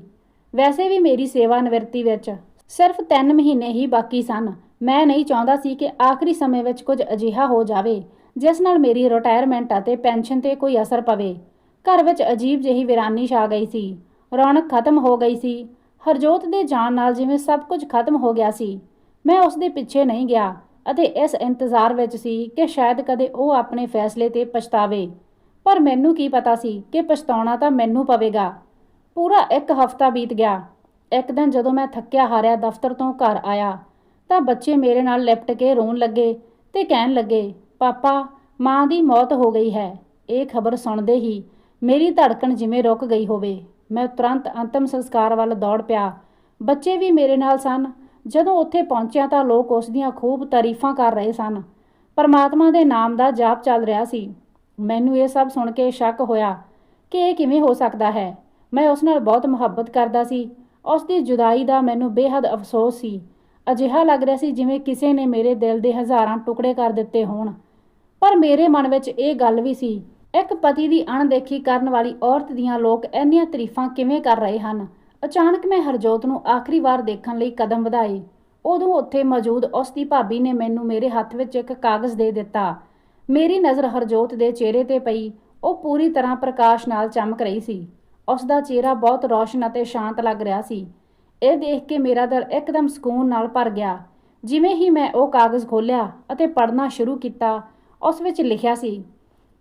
ਵੈਸੇ ਵੀ ਮੇਰੀ ਸੇਵਾ ਨਿਵਰਤੀ ਵਿੱਚ ਸਿਰਫ 3 ਮਹੀਨੇ ਹੀ ਬਾਕੀ ਸਨ ਮੈਂ ਨਹੀਂ ਚਾਹੁੰਦਾ ਸੀ ਕਿ ਆਖਰੀ ਸਮੇਂ ਵਿੱਚ ਕੁਝ ਅਜਿਹਾ ਹੋ ਜਾਵੇ, ਜਿਸ ਨਾਲ ਮੇਰੀ ਰਿਟਾਇਰਮੈਂਟ ਅਤੇ ਪੈਨਸ਼ਨ ਤੇ ਕੋਈ ਅਸਰ ਪਵੇ। ਘਰ ਵਿੱਚ ਅਜੀਬ ਜਿਹੀ ਵਿਰਾਨੀ ਛਾ ਗਈ ਸੀ। ਰੌਣਕ ਖਤਮ ਹੋ ਗਈ ਸੀ। ਹਰਜੋਤ ਦੇ ਜਾਣ ਨਾਲ ਜਿਵੇਂ ਸਭ ਕੁਝ ਖਤਮ ਹੋ ਗਿਆ ਸੀ, ਮੈਂ ਉਸ ਦੇ ਪਿੱਛੇ ਨਹੀਂ ਗਿਆ ਅਤੇ ਇਸ ਇੰਤਜ਼ਾਰ ਵਿੱਚ ਸੀ ਕਿ ਸ਼ਾਇਦ ਕਦੇ ਉਹ ਆਪਣੇ ਫੈਸਲੇ ਤੇ ਪਛਤਾਵੇ। ਪਰ ਮੈਨੂੰ ਕੀ ਪਤਾ ਸੀ ਕਿ ਪਛਤਾਉਣਾ ਤਾਂ ਮੈਨੂੰ ਪਵੇਗਾ। ਪੂਰਾ ਇੱਕ ਹਫ਼ਤਾ ਬੀਤ ਗਿਆ। ਇੱਕ ਦਿਨ ਜਦੋਂ ਮੈਂ ਥੱਕਿਆ ਹਾਰਿਆ ਦਫ਼ਤਰ ਤੋਂ ਘਰ ਆਇਆ ਤਾਂ ਬੱਚੇ ਮੇਰੇ ਨਾਲ ਲਿਪਟ ਕੇ ਰੋਣ ਲੱਗੇ ਤੇ ਕਹਿਣ ਲੱਗੇ, ਪਾਪਾ, ਮਾਂ ਦੀ ਮੌਤ ਹੋ ਗਈ ਹੈ। ਇਹ ਖਬਰ ਸੁਣਦੇ ਹੀ ਮੇਰੀ ਧੜਕਣ ਜਿਵੇਂ ਰੁਕ ਗਈ ਹੋਵੇ। ਮੈਂ ਤੁਰੰਤ ਅੰਤਮ ਸੰਸਕਾਰ ਵੱਲ ਦੌੜ ਪਿਆ। ਬੱਚੇ ਵੀ ਮੇਰੇ ਨਾਲ ਸਨ। ਜਦੋਂ ਉੱਥੇ ਪਹੁੰਚਿਆ ਤਾਂ ਲੋਕ ਉਸ ਦੀਆਂ ਖੂਬ ਤਾਰੀਫਾਂ ਕਰ ਰਹੇ ਸਨ। ਪਰਮਾਤਮਾ ਦੇ ਨਾਮ ਦਾ ਜਾਪ ਚੱਲ ਰਿਹਾ ਸੀ। ਮੈਨੂੰ ਇਹ ਸਭ ਸੁਣ ਕੇ ਸ਼ੱਕ ਹੋਇਆ ਕਿ ਇਹ ਕਿਵੇਂ ਹੋ ਸਕਦਾ ਹੈ। ਮੈਂ ਉਸ ਨਾਲ ਬਹੁਤ ਮੁਹੱਬਤ ਕਰਦਾ ਸੀ। ਉਸ ਦੀ ਜੁਦਾਈ ਦਾ ਮੈਨੂੰ ਬੇਹੱਦ ਅਫਸੋਸ ਸੀ। ਅਜਿਹਾ ਲੱਗ ਰਿਹਾ ਸੀ ਜਿਵੇਂ ਕਿਸੇ ਨੇ ਮੇਰੇ ਦਿਲ ਦੇ ਹਜ਼ਾਰਾਂ ਟੁਕੜੇ ਕਰ ਦਿੱਤੇ ਹੋਣ। ਪਰ ਮੇਰੇ ਮਨ ਵਿੱਚ ਇਹ ਗੱਲ ਵੀ ਸੀ, ਇੱਕ ਪਤੀ ਦੀ ਅਣਦੇਖੀ ਕਰਨ ਵਾਲੀ ਔਰਤ ਦੀਆਂ ਲੋਕ ਇੰਨੀਆਂ ਤਾਰੀਫਾਂ ਕਿਵੇਂ ਕਰ ਰਹੇ ਹਨ? ਅਚਾਨਕ ਮੈਂ ਹਰਜੋਤ ਨੂੰ ਆਖਰੀ ਵਾਰ ਦੇਖਣ ਲਈ ਕਦਮ ਵਧਾਏ। ਉਦੋਂ ਉੱਥੇ ਮੌਜੂਦ ਉਸ ਦੀ ਭਾਬੀ ਨੇ ਮੈਨੂੰ ਮੇਰੇ ਹੱਥ ਵਿੱਚ ਇੱਕ ਕਾਗਜ਼ ਦੇ ਦਿੱਤਾ। ਮੇਰੀ ਨਜ਼ਰ ਹਰਜੋਤ ਦੇ ਚਿਹਰੇ ਤੇ ਪਈ। ਉਹ ਪੂਰੀ ਤਰ੍ਹਾਂ ਪ੍ਰਕਾਸ਼ ਨਾਲ ਚਮਕ ਰਹੀ ਸੀ। ਉਸ ਦਾ ਚਿਹਰਾ ਬਹੁਤ ਰੌਸ਼ਨ ਅਤੇ ਸ਼ਾਂਤ ਲੱਗ ਰਿਹਾ ਸੀ। ਇਹ ਦੇਖ ਕੇ ਮੇਰਾ ਦਿਲ ਇੱਕਦਮ ਸਕੂਨ ਨਾਲ ਭਰ ਗਿਆ। ਜਿਵੇਂ ਹੀ ਮੈਂ ਉਹ ਕਾਗਜ਼ ਖੋਲ੍ਹਿਆ ਅਤੇ ਪੜ੍ਹਨਾ ਸ਼ੁਰੂ ਕੀਤਾ, ਉਸ ਵਿੱਚ ਲਿਖਿਆ ਸੀ,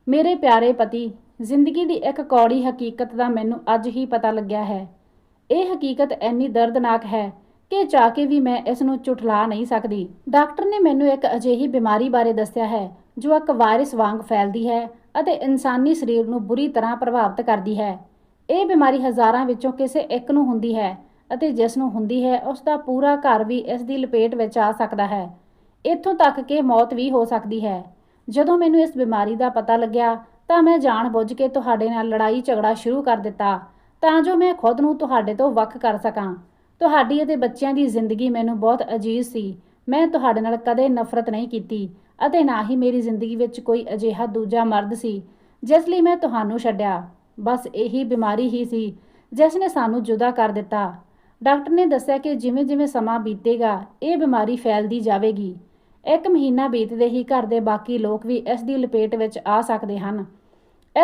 ਮੇਰੇ ਪਿਆਰੇ ਪਤੀ, ਜ਼ਿੰਦਗੀ ਦੀ ਇੱਕ ਕੌੜੀ ਹਕੀਕਤ ਦਾ ਮੈਨੂੰ ਅੱਜ ਹੀ ਪਤਾ ਲੱਗਿਆ ਹੈ। ਇਹ ਹਕੀਕਤ ਇੰਨੀ ਦਰਦਨਾਕ ਹੈ ਕਿ ਚਾਹ ਕੇ ਵੀ ਮੈਂ ਇਸ ਨੂੰ ਝੁਠਲਾ ਨਹੀਂ ਸਕਦੀ। ਡਾਕਟਰ ਨੇ ਮੈਨੂੰ ਇੱਕ ਅਜਿਹੀ ਬਿਮਾਰੀ ਬਾਰੇ ਦੱਸਿਆ ਹੈ, ਜੋ ਇੱਕ ਵਾਇਰਸ ਵਾਂਗ ਫੈਲਦੀ ਹੈ ਅਤੇ ਇਨਸਾਨੀ ਸਰੀਰ ਨੂੰ ਬੁਰੀ ਤਰ੍ਹਾਂ ਪ੍ਰਭਾਵਿਤ ਕਰਦੀ ਹੈ। ਇਹ ਬਿਮਾਰੀ ਹਜ਼ਾਰਾਂ ਵਿੱਚੋਂ ਕਿਸੇ ਇੱਕ ਨੂੰ ਹੁੰਦੀ ਹੈ ਅਤੇ ਜਿਸ ਨੂੰ ਹੁੰਦੀ ਹੈ, ਉਸ ਦਾ ਪੂਰਾ ਘਰ ਵੀ ਇਸ ਦੀ ਲਪੇਟ ਵਿੱਚ ਆ ਸਕਦਾ ਹੈ। ਇੱਥੋਂ ਤੱਕ ਕਿ ਮੌਤ ਵੀ ਹੋ ਸਕਦੀ ਹੈ। ਜਦੋਂ ਮੈਨੂੰ ਇਸ ਬਿਮਾਰੀ ਦਾ ਪਤਾ ਲੱਗਿਆ, ਤਾਂ ਮੈਂ ਜਾਣਬੁੱਝ ਕੇ ਤੁਹਾਡੇ ਨਾਲ ਲੜਾਈ ਝਗੜਾ ਸ਼ੁਰੂ ਕਰ ਦਿੱਤਾ, ਤਾਂ ਜੋ ਮੈਂ ਖੁਦ ਨੂੰ ਤੁਹਾਡੇ ਤੋਂ ਵੱਖ ਕਰ ਸਕਾਂ। ਤੁਹਾਡੀ ਅਤੇ ਬੱਚਿਆਂ ਦੀ ਜ਼ਿੰਦਗੀ ਮੈਨੂੰ ਬਹੁਤ ਅਜੀਜ਼ ਸੀ। ਮੈਂ ਤੁਹਾਡੇ ਨਾਲ ਕਦੇ ਨਫ਼ਰਤ ਨਹੀਂ ਕੀਤੀ, ਅਤੇ ਨਾ ਹੀ ਮੇਰੀ ਜ਼ਿੰਦਗੀ ਵਿੱਚ ਕੋਈ ਅਜਿਹਾ ਦੂਜਾ ਮਰਦ ਸੀ, ਜਿਸ ਲਈ ਮੈਂ ਤੁਹਾਨੂੰ ਛੱਡਿਆ। ਬਸ ਇਹੀ ਬਿਮਾਰੀ ਹੀ ਸੀ, ਜਿਸ ਨੇ ਸਾਨੂੰ ਜੁਦਾ ਕਰ ਦਿੱਤਾ। ਡਾਕਟਰ ਨੇ ਦੱਸਿਆ ਕਿ ਜਿਵੇਂ-ਜਿਵੇਂ ਸਮਾਂ ਬੀਤੇਗਾ, ਇਹ ਬਿਮਾਰੀ ਫੈਲਦੀ ਜਾਵੇਗੀ। ਇੱਕ ਮਹੀਨਾ ਬੀਤਦੇ ਹੀ ਘਰ ਦੇ ਬਾਕੀ ਲੋਕ ਵੀ ਇਸ ਦੀ ਲਪੇਟ ਵਿੱਚ ਆ ਸਕਦੇ ਹਨ।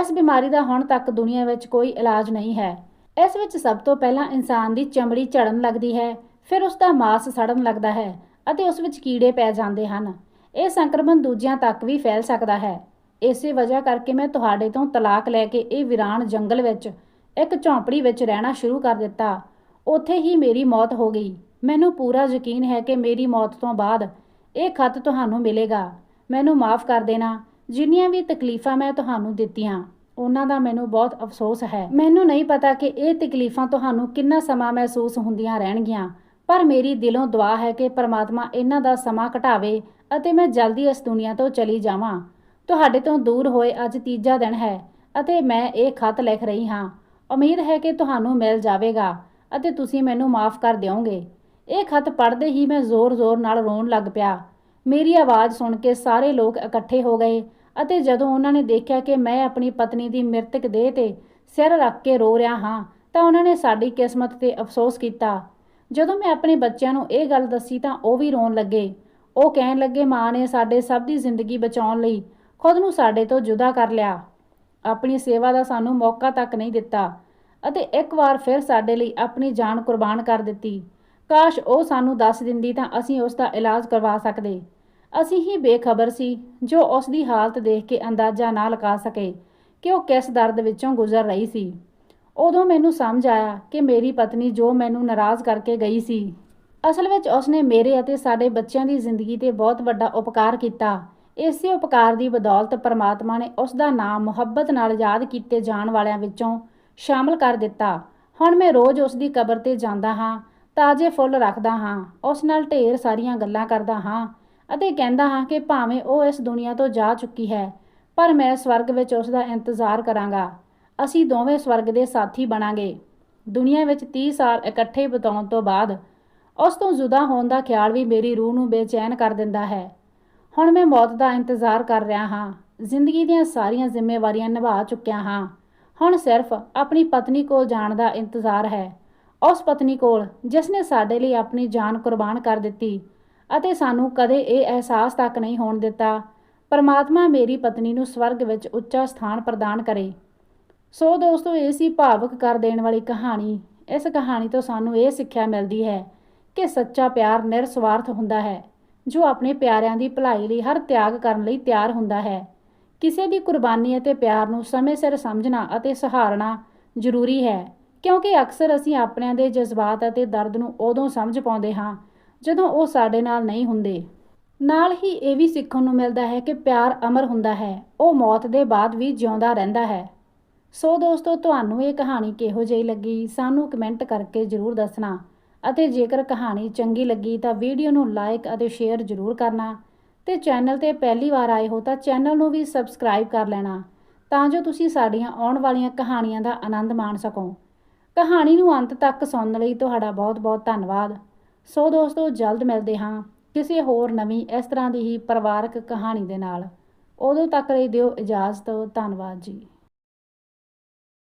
ਇਸ ਬਿਮਾਰੀ ਦਾ ਹੁਣ ਤੱਕ ਦੁਨੀਆ ਵਿੱਚ ਕੋਈ ਇਲਾਜ ਨਹੀਂ ਹੈ। ਇਸ ਵਿੱਚ ਸਭ ਤੋਂ ਪਹਿਲਾਂ ਇਨਸਾਨ ਦੀ ਚਮੜੀ ਝੜਨ ਲੱਗਦੀ ਹੈ, ਫਿਰ ਉਸ ਦਾ ਮਾਸ ਸੜਨ ਲੱਗਦਾ ਹੈ ਅਤੇ ਉਸ ਵਿੱਚ ਕੀੜੇ ਪੈ ਜਾਂਦੇ ਹਨ। ਇਹ ਸੰਕਰਮਣ ਦੂਜਿਆਂ ਤੱਕ ਵੀ ਫੈਲ ਸਕਦਾ ਹੈ। ਇਸੇ ਵਜ੍ਹਾ ਕਰਕੇ ਮੈਂ ਤੁਹਾਡੇ ਤੋਂ ਤਲਾਕ ਲੈ ਕੇ ਇਹ ਵਿਰਾਨ ਜੰਗਲ ਵਿੱਚ, ਇੱਕ ਝੌਂਪੜੀ ਵਿੱਚ ਰਹਿਣਾ ਸ਼ੁਰੂ ਕਰ ਦਿੱਤਾ। ਉੱਥੇ ਹੀ ਮੇਰੀ ਮੌਤ ਹੋ ਗਈ। ਮੈਨੂੰ ਪੂਰਾ ਯਕੀਨ ਹੈ ਕਿ ਮੇਰੀ ਮੌਤ ਤੋਂ ਬਾਅਦ ਇਹ ਖਤ ਤੁਹਾਨੂੰ ਮਿਲੇਗਾ। ਮੈਨੂੰ ਮਾਫ ਕਰ ਦੇਣਾ। ਜਿੰਨੀਆਂ ਵੀ ਤਕਲੀਫਾਂ ਮੈਂ ਤੁਹਾਨੂੰ ਦਿੱਤੀਆਂ, ਉਹਨਾਂ ਦਾ ਮੈਨੂੰ ਬਹੁਤ ਅਫਸੋਸ ਹੈ। ਮੈਨੂੰ ਨਹੀਂ ਪਤਾ ਕਿ ਇਹ ਤਕਲੀਫਾਂ ਤੁਹਾਨੂੰ ਕਿੰਨਾ ਸਮਾਂ ਮਹਿਸੂਸ ਹੁੰਦੀਆਂ ਰਹਿਣਗੀਆਂ, ਪਰ ਮੇਰੀ ਦਿਲੋਂ ਦੁਆ ਹੈ ਕਿ ਪਰਮਾਤਮਾ ਇਹਨਾਂ ਦਾ ਸਮਾਂ ਘਟਾਵੇ ਅਤੇ ਮੈਂ ਜਲਦੀ ਇਸ ਦੁਨੀਆ ਤੋਂ ਚਲੀ ਜਾਵਾਂ। ਤੁਹਾਡੇ ਤੋਂ ਦੂਰ ਹੋਏ ਅੱਜ ਤੀਜਾ ਦਿਨ ਹੈ ਅਤੇ ਮੈਂ ਇਹ ਖਤ ਲਿਖ ਰਹੀ ਹਾਂ। ਉਮੀਦ ਹੈ ਕਿ ਤੁਹਾਨੂੰ ਮਿਲ ਜਾਵੇਗਾ। ਅਤੇ ਤੁਸੀਂ ਮੈਨੂੰ ਮਾਫ ਕਰ ਦਿਓਗੇ। ਇਹ ਖਤ ਪੜ੍ਹਦੇ ਹੀ ਮੈਂ ਜ਼ੋਰ-ਜ਼ੋਰ ਨਾਲ ਰੋਣ ਲੱਗ ਪਿਆ। ਮੇਰੀ ਆਵਾਜ਼ ਸੁਣ ਕੇ ਸਾਰੇ ਲੋਕ ਇਕੱਠੇ ਹੋ ਗਏ ਅਤੇ ਜਦੋਂ ਉਹਨਾਂ ਨੇ ਦੇਖਿਆ ਕਿ ਮੈਂ ਆਪਣੀ ਪਤਨੀ ਦੀ ਮ੍ਰਿਤਕ ਦੇਹ ਤੇ ਸਿਰ ਰੱਖ ਕੇ ਰੋ ਰਿਹਾ ਹਾਂ, ਤਾਂ ਉਹਨਾਂ ਨੇ ਸਾਡੀ ਕਿਸਮਤ ਤੇ ਅਫਸੋਸ ਕੀਤਾ। ਜਦੋਂ ਮੈਂ ਆਪਣੇ ਬੱਚਿਆਂ ਨੂੰ ਇਹ ਗੱਲ ਦੱਸੀ ਤਾਂ ਉਹ ਵੀ ਰੋਣ ਲੱਗੇ। ਉਹ ਕਹਿਣ ਲੱਗੇ, ਮਾਂ ਨੇ ਸਾਡੇ ਸਭ ਦੀ ਜ਼ਿੰਦਗੀ ਬਚਾਉਣ ਲਈ ਖੁਦ ਨੂੰ ਸਾਡੇ ਤੋਂ ਜੁਦਾ ਕਰ ਲਿਆ। ਆਪਣੀ ਸੇਵਾ ਦਾ ਸਾਨੂੰ ਮੌਕਾ ਤੱਕ ਨਹੀਂ ਦਿੱਤਾ। ਅਤੇ ਇੱਕ ਵਾਰ ਫਿਰ ਸਾਡੇ ਲਈ ਆਪਣੀ ਜਾਨ ਕੁਰਬਾਨ ਕਰ ਦਿੱਤੀ। ਕਾਸ਼ ਉਹ ਸਾਨੂੰ ਦੱਸ ਦਿੰਦੀ ਤਾਂ ਅਸੀਂ ਉਸ ਦਾ ਇਲਾਜ ਕਰਵਾ ਸਕਦੇ। ਅਸੀਂ ਹੀ ਬੇਖਬਰ ਸੀ ਜੋ ਉਸ ਦੀ ਹਾਲਤ ਦੇਖ ਕੇ ਅੰਦਾਜ਼ਾ ਨਾ ਲਗਾ ਸਕੇ ਕਿ ਉਹ ਕਿਸ ਦਰਦ ਵਿੱਚੋਂ ਗੁਜ਼ਰ ਰਹੀ ਸੀ। ਉਦੋਂ ਮੈਨੂੰ ਸਮਝ ਆਇਆ ਕਿ ਮੇਰੀ ਪਤਨੀ ਜੋ ਮੈਨੂੰ ਨਾਰਾਜ਼ ਕਰਕੇ ਗਈ ਸੀ, ਅਸਲ ਵਿੱਚ ਉਸਨੇ ਮੇਰੇ ਅਤੇ ਸਾਡੇ ਬੱਚਿਆਂ ਦੀ ਜ਼ਿੰਦਗੀ ਤੇ ਬਹੁਤ ਵੱਡਾ ਉਪਕਾਰ ਕੀਤਾ। ਇਸੇ ਉਪਕਾਰ ਦੀ ਬਦੌਲਤ ਪਰਮਾਤਮਾ ਨੇ ਉਸ ਦਾ ਨਾਮ ਮੁਹੱਬਤ ਨਾਲ ਯਾਦ ਕੀਤੇ ਜਾਣ ਵਾਲਿਆਂ ਵਿੱਚੋਂ ਸ਼ਾਮਲ ਕਰ ਦਿੱਤਾ। ਹੁਣ ਮੈਂ ਰੋਜ਼ ਉਸ ਦੀ ਕਬਰ ਤੇ ਜਾਂਦਾ ਹਾਂ, ਤਾਜ਼ੇ ਫੁੱਲ ਰੱਖਦਾ ਹਾਂ, ਉਸ ਨਾਲ ਢੇਰ ਸਾਰੀਆਂ ਗੱਲਾਂ ਕਰਦਾ ਹਾਂ ਅਤੇ ਕਹਿੰਦਾ ਹਾਂ ਕਿ ਭਾਵੇਂ ਉਹ ਇਸ ਦੁਨੀਆ ਤੋਂ ਜਾ ਚੁੱਕੀ ਹੈ, ਪਰ ਮੈਂ ਸਵਰਗ ਵਿੱਚ ਉਸ ਦਾ ਇੰਤਜ਼ਾਰ ਕਰਾਂਗਾ। ਅਸੀਂ ਦੋਵੇਂ ਸਵਰਗ ਦੇ ਸਾਥੀ ਬਣਾਂਗੇ। ਦੁਨੀਆ ਵਿੱਚ 30 ਸਾਲ ਇਕੱਠੇ ਬਿਤਾਉਣ ਤੋਂ ਬਾਅਦ ਉਸ ਤੋਂ ਜੁਦਾ ਹੋਣ ਦਾ ਖਿਆਲ ਵੀ ਮੇਰੀ ਰੂਹ ਨੂੰ ਬੇਚੈਨ ਕਰ ਦਿੰਦਾ ਹੈ। ਹੁਣ ਮੈਂ ਮੌਤ ਦਾ ਇੰਤਜ਼ਾਰ ਕਰ ਰਿਹਾ ਹਾਂ, ਜ਼ਿੰਦਗੀ ਦੀਆਂ ਸਾਰੀਆਂ ਜ਼ਿੰਮੇਵਾਰੀਆਂ ਨਿਭਾ ਚੁੱਕਿਆ ਹਾਂ। ਹੁਣ ਸਿਰਫ ਆਪਣੀ ਪਤਨੀ ਕੋਲ ਜਾਣ ਦਾ ਇੰਤਜ਼ਾਰ ਹੈ। ਉਸ ਪਤਨੀ ਕੋਲ, ਜਿਸ ਨੇ ਸਾਡੇ ਲਈ ਆਪਣੀ ਜਾਨ ਕੁਰਬਾਨ ਕਰ ਦਿੱਤੀ ਅਤੇ ਸਾਨੂੰ ਕਦੇ ਇਹ ਅਹਿਸਾਸ ਤੱਕ ਨਹੀਂ ਹੋਣ ਦਿੱਤਾ, ਪਰਮਾਤਮਾ ਮੇਰੀ ਪਤਨੀ ਨੂੰ ਸਵਰਗ ਵਿੱਚ ਉੱਚਾ ਸਥਾਨ ਪ੍ਰਦਾਨ ਕਰੇ। ਸੋ ਦੋਸਤੋ, ਇਹ ਸੀ ਭਾਵਕ ਕਰ ਦੇਣ ਵਾਲੀ ਕਹਾਣੀ। ਇਸ ਕਹਾਣੀ ਤੋਂ ਸਾਨੂੰ ਇਹ ਸਿੱਖਿਆ ਮਿਲਦੀ ਹੈ ਕਿ ਸੱਚਾ ਪਿਆਰ ਨਿਰਸਵਾਰਥ ਹੁੰਦਾ ਹੈ, ਜੋ ਆਪਣੇ ਪਿਆਰਿਆਂ ਦੀ ਭਲਾਈ ਲਈ ਹਰ ਤਿਆਗ ਕਰਨ ਲਈ ਤਿਆਰ ਹੁੰਦਾ ਹੈ। ਕਿਸੇ ਦੀ ਕੁਰਬਾਨੀ ਅਤੇ ਪਿਆਰ ਨੂੰ ਸਮੇਂ ਸਿਰ ਸਮਝਣਾ ਅਤੇ ਸਹਾਰਨਾ ਜ਼ਰੂਰੀ ਹੈ, ਕਿਉਂਕਿ ਅਕਸਰ ਅਸੀਂ ਆਪਣਿਆਂ ਦੇ ਜਜ਼ਬਾਤ ਅਤੇ ਦਰਦ ਨੂੰ ਉਦੋਂ ਸਮਝ ਪਾਉਂਦੇ ਹਾਂ, ਜਦੋਂ ਉਹ ਸਾਡੇ ਨਾਲ ਨਹੀਂ ਹੁੰਦੇ। ਨਾਲ ਹੀ ਇਹ ਵੀ ਸਿੱਖਣ ਨੂੰ ਮਿਲਦਾ ਹੈ ਕਿ ਪਿਆਰ ਅਮਰ ਹੁੰਦਾ ਹੈ, ਉਹ ਮੌਤ ਦੇ ਬਾਅਦ ਵੀ ਜਿਉਂਦਾ ਰਹਿੰਦਾ ਹੈ। ਸੋ ਦੋਸਤੋ, ਤੁਹਾਨੂੰ ਇਹ ਕਹਾਣੀ ਕਿਹੋ ਜਿਹੀ ਲੱਗੀ? ਸਾਨੂੰ ਕਮੈਂਟ ਕਰਕੇ ਜ਼ਰੂਰ ਦੱਸਣਾ ਅਤੇ ਜੇਕਰ ਕਹਾਣੀ ਚੰਗੀ ਲੱਗੀ ਤਾਂ ਵੀਡੀਓ ਨੂੰ ਲਾਈਕ ਅਤੇ ਸ਼ੇਅਰ ਜ਼ਰੂਰ ਕਰਨਾ। ਤੇ ਚੈਨਲ ਤੇ ਪਹਿਲੀ ਵਾਰ ਆਏ ਹੋ ਤਾਂ ਚੈਨਲ ਨੂੰ ਵੀ ਸਬਸਕ੍ਰਾਈਬ ਕਰ ਲੈਣਾ, ਤਾਂ ਜੋ ਤੁਸੀਂ ਸਾਡੀਆਂ ਆਉਣ ਵਾਲੀਆਂ ਕਹਾਣੀਆਂ ਦਾ ਆਨੰਦ ਮਾਣ ਸਕੋ। ਕਹਾਣੀ ਨੂੰ ਅੰਤ ਤੱਕ ਸੁਣਨ ਲਈ ਤੁਹਾਡਾ ਬਹੁਤ-ਬਹੁਤ ਧੰਨਵਾਦ। ਸੋ ਦੋਸਤੋ, ਜਲਦ ਮਿਲਦੇ ਹਾਂ ਕਿਸੇ ਹੋਰ ਨਵੀਂ ਇਸ ਤਰ੍ਹਾਂ ਦੀ ਹੀ ਪਰਿਵਾਰਕ ਕਹਾਣੀ ਦੇ ਨਾਲ। ਉਦੋਂ ਤੱਕ ਲਈ ਦਿਓ ਇਜਾਜ਼ਤ, ਧੰਨਵਾਦ ਜੀ।